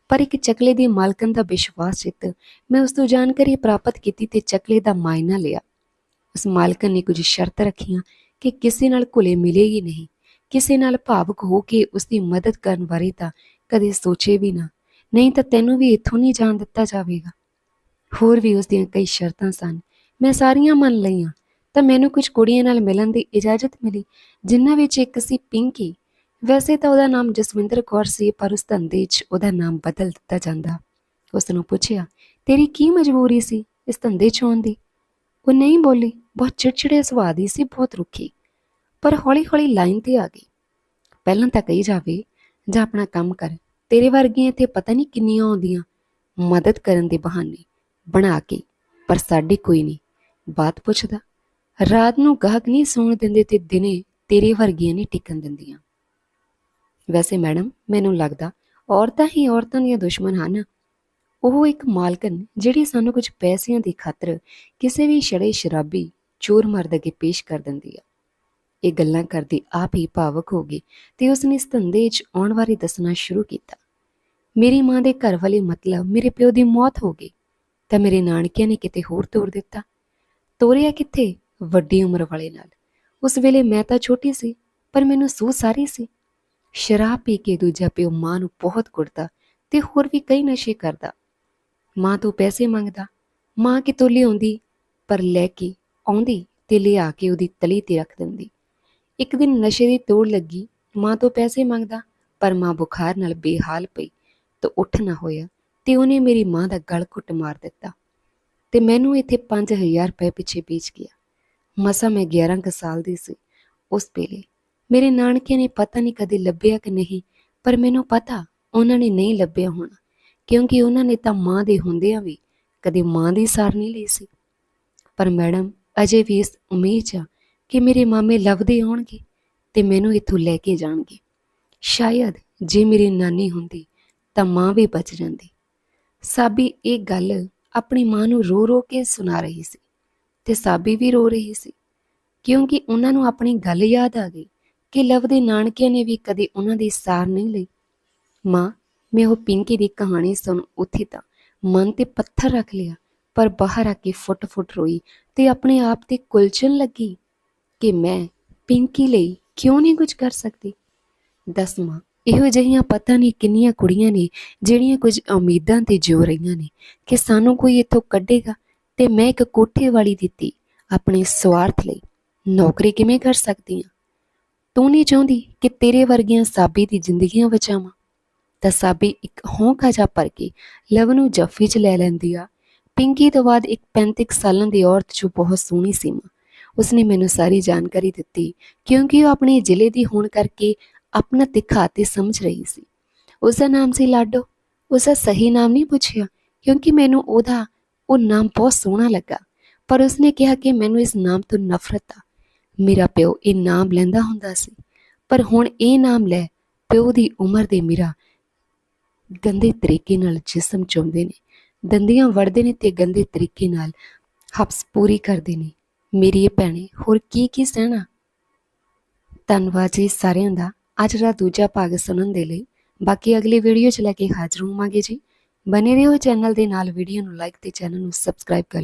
ਪਰ ਇੱਕ ਚਕਲੇ ਦੀ ਮਾਲਕਨ ਦਾ ਵਿਸ਼ਵਾਸ ਜਿੱਤ ਮੈਂ ਉਸ ਤੋਂ ਜਾਣਕਾਰੀ ਪ੍ਰਾਪਤ ਕੀਤੀ ਤੇ ਚਕਲੇ ਦਾ ਮਾਇਨਾ ਲਿਆ। ਉਸ ਮਾਲਕਨ ਨੇ ਕੁਝ ਸ਼ਰਤ ਰੱਖੀਆਂ ਕਿ ਕਿਸੇ ਨਾਲ ਘੁਲੇ ਮਿਲੇਗੀ ਨਹੀਂ। ਕਿਸੇ ਨਾਲ ਭਾਵੁਕ ਹੋ ਕੇ ਉਸ ਦੀ ਮਦਦ ਕਰਨ ਬਾਰੇ ਤਾਂ ਕਦੇ ਸੋਚੇ ਵੀ ਨਾ। ਨਹੀਂ ਤਾਂ ਤੈਨੂੰ ਵੀ ਇੱਥੋਂ ਨਹੀਂ ਜਾਣ ਦਿੱਤਾ ਜਾਵੇਗਾ। ਹੋਰ ਵੀ ਉਸ ਦੀਆਂ ਕਈ ਸ਼ਰਤਾਂ ਸਨ। ਮੈਂ ਸਾਰੀਆਂ ਮੰਨ ਲਈਆਂ। ਤਾਂ ਮੈਨੂੰ ਕੁਝ ਕੁੜੀਆਂ ਨਾਲ ਮਿਲਣ ਦੀ ਇਜਾਜ਼ਤ ਮਿਲੀ, ਜਿਨ੍ਹਾਂ ਵਿੱਚ ਇੱਕ ਸੀ ਪਿੰਕੀ। ਵੈਸੇ ਤਾਂ ਉਹਦਾ ਨਾਮ ਜਸਵਿੰਦਰ ਕੌਰ ਸੀ, ਪਰ ਉਸ ਧੰਦੇ 'ਚ ਉਹਦਾ ਨਾਮ ਬਦਲ ਦਿੱਤਾ ਜਾਂਦਾ। ਉਸ ਨੂੰ ਪੁੱਛਿਆ, ਤੇਰੀ ਕੀ ਮਜਬੂਰੀ ਸੀ ਇਸ ਧੰਦੇ 'ਚ ਆਉਣ ਦੀ? ਉਹ ਨਹੀਂ ਬੋਲੀ, ਬਹੁਤ ਚਿੜਚਿੜੇ ਸੁਭਾਅ ਦੀ ਸੀ, ਬਹੁਤ ਰੁੱਖੀ। ਪਰ ਹੌਲੀ-ਹੌਲੀ ਲਾਈਨ ਤੇ ਆ ਗਈ। ਪਹਿਲਾਂ ਤਾਂ ਕਹੀ ਜਾਵੇ, ਜਾਂ ਆਪਣਾ ਕੰਮ ਕਰ, ਤੇਰੇ ਵਰਗੀਆਂ ਇੱਥੇ ਪਤਾ ਨਹੀਂ ਕਿੰਨੀਆਂ ਆਉਂਦੀਆਂ। ਮਦਦ ਕਰਨ ਦੇ ਬਹਾਨੇ ਬਣਾ ਕੇ, ਪਰ ਸਾਡੀ ਕੋਈ ਨਹੀਂ। ਬਾਤ ਪੁੱਛਦਾ ਰਾਤ ਨੂੰ ਗਾਹਕ ਨਹੀਂ ਸੌਣ ਦਿੰਦੇ ਤੇ ਦਿਨੇ ਤੇਰੇ ਵਰਗੀਆਂ ਨਹੀਂ ਟਿਕਣ ਦਿੰਦੀਆਂ। ਵੈਸੇ ਮੈਡਮ, ਮੈਨੂੰ ਲੱਗਦਾ ਔਰਤਾਂ ਹੀ ਔਰਤਾਂ ਦੀਆਂ ਦੁਸ਼ਮਣ ਹਨ। ਉਹ ਇੱਕ ਮਾਲਕਨ ਜਿਹੜੀ ਸਾਨੂੰ ਕੁਝ ਪੈਸਿਆਂ ਦੀ ਖਾਤਰ ਕਿਸੇ ਵੀ ਛੜੇ ਸ਼ਰਾਬੀ ਚੋਰ ਮਰਦ ਅੱਗੇ ਪੇਸ਼ ਕਰ ਦਿੰਦੀ ਆ। ਇਹ ਗੱਲਾਂ ਕਰਦੀ ਆਪ ਹੀ ਭਾਵਕ ਹੋ ਗਈ ਤੇ ਉਸਨੇ ਇਸ ਧੰਦੇ 'ਚ ਆਉਣ ਬਾਰੇ ਦੱਸਣਾ ਸ਼ੁਰੂ ਕੀਤਾ। ਮੇਰੀ ਮਾਂ ਦੇ ਘਰ ਵਾਲੇ ਮਤਲਬ ਮੇਰੇ ਪਿਓ ਦੀ ਮੌਤ ਹੋ ਗਈ ਤਾਂ ਮੇਰੇ ਨਾਨਕਿਆਂ ਨੇ ਕਿਤੇ ਹੋਰ ਤੋਰ ਦਿੱਤਾ। ਤੋਰਿਆ ਕਿੱਥੇ? ਵੱਡੀ ਉਮਰ ਵਾਲੇ ਨਾਲ। ਉਸ ਵੇਲੇ ਮੈਂ ਤਾਂ ਛੋਟੀ ਸੀ, ਪਰ ਮੈਨੂੰ ਸੂ ਸਾਰੀ ਸੀ। ਸ਼ਰਾਬ ਪੀ ਕੇ ਦੂਜਾ ਪਿਓ ਮਾਂ ਨੂੰ ਬਹੁਤ ਕੁੱਟਦਾ ਤੇ ਹੋਰ ਵੀ ਕਈ ਨਸ਼ੇ ਕਰਦਾ। ਮਾਂ ਤੋਂ ਪੈਸੇ ਮੰਗਦਾ। ਮਾਂ ਕਿਤੋਂ ਲਿਆਉਂਦੀ, ਪਰ ਲੈ ਕੇ ਆਉਂਦੀ ਤੇ ਲਿਆ ਕੇ ਉਹਦੀ ਤਲੀ ਤੇ ਰੱਖ ਦਿੰਦੀ। ਇੱਕ ਦਿਨ ਨਸ਼ੇ ਦੀ ਤੋੜ ਲੱਗੀ, ਮਾਂ ਤੋਂ ਪੈਸੇ ਮੰਗਦਾ, ਪਰ ਮਾਂ ਬੁਖਾਰ ਨਾਲ ਬੇਹਾਲ ਪਈ ਤਾਂ ਉੱਠ ਨਾ ਹੋਇਆ ਤੇ ਉਹਨੇ ਮੇਰੀ ਮਾਂ ਦਾ ਗਲ ਘੁੱਟ ਮਾਰ ਦਿੱਤਾ ਤੇ ਮੈਨੂੰ ਇੱਥੇ 5000 ਰੁਪਏ ਪਿੱਛੇ ਵੇਚ ਗਿਆ। ਮਸਾ ਮੈਂ 11 ਕੁ ਸਾਲ ਦੀ ਸੀ। ਉਸ ਵੇਲੇ ਮੇਰੇ ਨਾਨਕੇ ਨੇ ਪਤਾ ਨਹੀਂ ਕਦੇ ਲੱਭਿਆ ਕਿ ਨਹੀਂ, ਪਰ ਮੈਨੂੰ ਪਤਾ ਉਹਨਾਂ ਨੇ ਨਹੀਂ ਲੱਭਿਆ ਹੋਣਾ, ਕਿਉਂਕਿ ਉਹਨਾਂ ਨੇ ਤਾਂ ਮਾਂ ਦੇ ਹੁੰਦਿਆਂ ਵੀ ਕਦੇ ਮਾਂ ਦੀ ਸਾਰ ਨਹੀਂ ਲਈ ਸੀ। ਪਰ ਮੈਡਮ, ਅਜੇ ਵੀ ਇਸ ਉਮੀਦ 'ਚ ਆ ਕਿ ਮੇਰੇ ਮਾਮੇ ਲੱਭਦੇ ਆਉਣਗੇ ਤੇ ਮੈਨੂੰ ਇੱਥੋਂ ਲੈ ਕੇ ਜਾਣਗੇ। ਸ਼ਾਇਦ ਜੇ ਮੇਰੀ ਨਾਨੀ ਹੁੰਦੀ ਤਾਂ ਮਾਂ ਵੀ ਬਚ ਜਾਂਦੀ। ਸਾਬੀ ਇਹ ਗੱਲ ਆਪਣੀ ਮਾਂ ਨੂੰ ਰੋ ਰੋ ਕੇ ਸੁਣਾ ਰਹੀ ਸੀ। ਤੇ ਸਾਬੀ ਵੀ ਰੋ ਰਹੀ ਸੀ। ਕਿਉਂਕਿ ਉਹਨਾਂ ਨੂੰ ਆਪਣੀ ਗੱਲ ਯਾਦ ਆ ਗਈ ਕਿ ਲਵ ਦੇ ਨਾਨਕਿਆਂ ਨੇ ਵੀ ਕਦੇ ਉਹਨਾਂ ਦੀ ਸਾਰ ਨਹੀਂ ਲਈ। ਮਾਂ, ਮੈਂ ਉਹ ਪਿੰਕੀ ਦੀ ਕਹਾਣੀ ਸੁਣ ਉੱਥੇ ਤਾਂ ਮਨ ਤੇ ਪੱਥਰ ਰੱਖ ਲਿਆ, ਪਰ ਬਾਹਰ ਆ ਕੇ ਫੁੱਟ-ਫੁੱਟ ਰੋਈ ਤੇ ਆਪਣੇ ਆਪ ਤੇ ਕੁਲਚਣ ਲੱਗੀ ਕਿ ਮੈਂ ਪਿੰਕੀ ਲਈ ਕਿਉਂ ਨਹੀਂ ਕੁਝ ਕਰ ਸਕਦੀ? ਦੱਸ ਮਾਂ, ਇਹੋ ਜਿਹੀਆਂ ਪਤਾ ਨਹੀਂ ਕਿੰਨੀਆਂ ਕੁੜੀਆਂ ਨੇ ਜਿਹੜੀਆਂ ਕੁਝ ਉਮੀਦਾਂ ਤੇ ਜੋ ਰਹੀਆਂ ਨੇ ਕਿ ਸਾਨੂੰ ਕੋਈ ਇੱਥੋਂ ਕੱਢੇਗਾ। ਤੇ ਮੈਂ ਇੱਕ ਕੋਠੇ ਵਾਲੀ ਦਿੱਤੀ ਆਪਣੇ ਸਵਾਰਥ ਲਈ। ਨੌਕਰੀ ਕਿਵੇਂ ਕਰ ਸਕਦੀ ਹਾਂ ਤੂੰ ਨਹੀਂ ਚਾਹੁੰਦੀ ਕਿ ਤੇਰੇ ਵਰਗੀਆਂ ਸਾਬੀ ਦੀ ਜ਼ਿੰਦਗੀਆਂ ਬਚਾਵਾਂ? ਤਾਂ ਸਾਬੀ ਇੱਕ ਹੌਂਕਾ ਜਾ ਭਰ ਕੇ ਲਵ ਨੂੰ ਜੱਫੀ 'ਚ ਲੈ ਲੈਂਦੀ ਆ। ਪਿੰਕੀ ਤੋਂ ਬਾਅਦ ਇੱਕ 35 ਸਾਲਾਂ ਦੀ ਔਰਤ ਜੋ ਬਹੁਤ ਸੋਹਣੀ ਸੀ ਮਾਂ। ਉਸਨੇ ਮੈਨੂੰ ਸਾਰੀ ਜਾਣਕਾਰੀ ਦਿੱਤੀ, ਕਿਉਂਕਿ ਉਹ ਆਪਣੇ ਜ਼ਿਲ੍ਹੇ ਦੀ ਹੋਣ ਕਰਕੇ ਆਪਣਾ ਤਿੱਖਾ ਤੇ ਸਮਝ ਰਹੀ ਸੀ। ਉਸ ਦਾ ਨਾਮ ਸੀ ਲਾਡੋ। ਉਸ ਦਾ ਸਹੀ ਨਾਮ ਨਹੀਂ ਪੁੱਛਿਆ, ਕਿਉਂਕਿ ਮੈਨੂੰ ਉਹਦਾ ਉਹ ਨਾਮ ਬਹੁਤ ਸੋਹਣਾ ਲੱਗਾ, ਪਰ ਉਸਨੇ ਕਿਹਾ ਕਿ ਮੈਨੂੰ ਇਸ ਨਾਮ ਤੋਂ ਨਫ਼ਰਤ ਆ। ਮੇਰਾ ਪਿਓ ਇਹ ਨਾਮ ਲੈਂਦਾ ਹੁੰਦਾ ਸੀ, ਪਰ ਹੁਣ ਇਹ ਨਾਮ ਲੈ ਪਿਓ ਦੀ ਉਮਰ ਦੇ ਮੇਰਾ ਗੰਦੇ ਤਰੀਕੇ ਨਾਲ ਜਿਸਮ ਚੁੰਮਦੇ ਨੇ, ਦੰਦੀਆਂ ਵੜਦੇ ਨੇ ਤੇ ਗੰਦੇ ਤਰੀਕੇ ਨਾਲ ਹਬਸ ਪੂਰੀ ਕਰਦੇ ਨੇ। ਮੇਰੀ ਇਹ ਭੈਣੇ, ਹੋਰ ਕੀ ਕੀ ਸਹਿਣਾ? ਧੰਨਵਾਦ ਜੀ ਸਾਰਿਆਂ ਦਾ। ਅੱਜ ਦਾ ਦੂਜਾ ਭਾਗ ਸੁਣਨ ਦੇ ਲਈ। ਬਾਕੀ ਅਗਲੀ ਵੀਡੀਓ ਚ ਲੈ ਕੇ ਹਾਜ਼ਰ ਹੋਵਾਂਗੇ ਜੀ। ਬਨੇ ਰਹੋ ਚੈਨਲ ਦੇ ਨਾਲ ਵੀਡੀਓ ਨੂੰ ਲਾਈਕ ਤੇ ਚੈਨਲ ਨੂੰ ਸਬਸਕ੍ਰਾਈਬ ਕਰ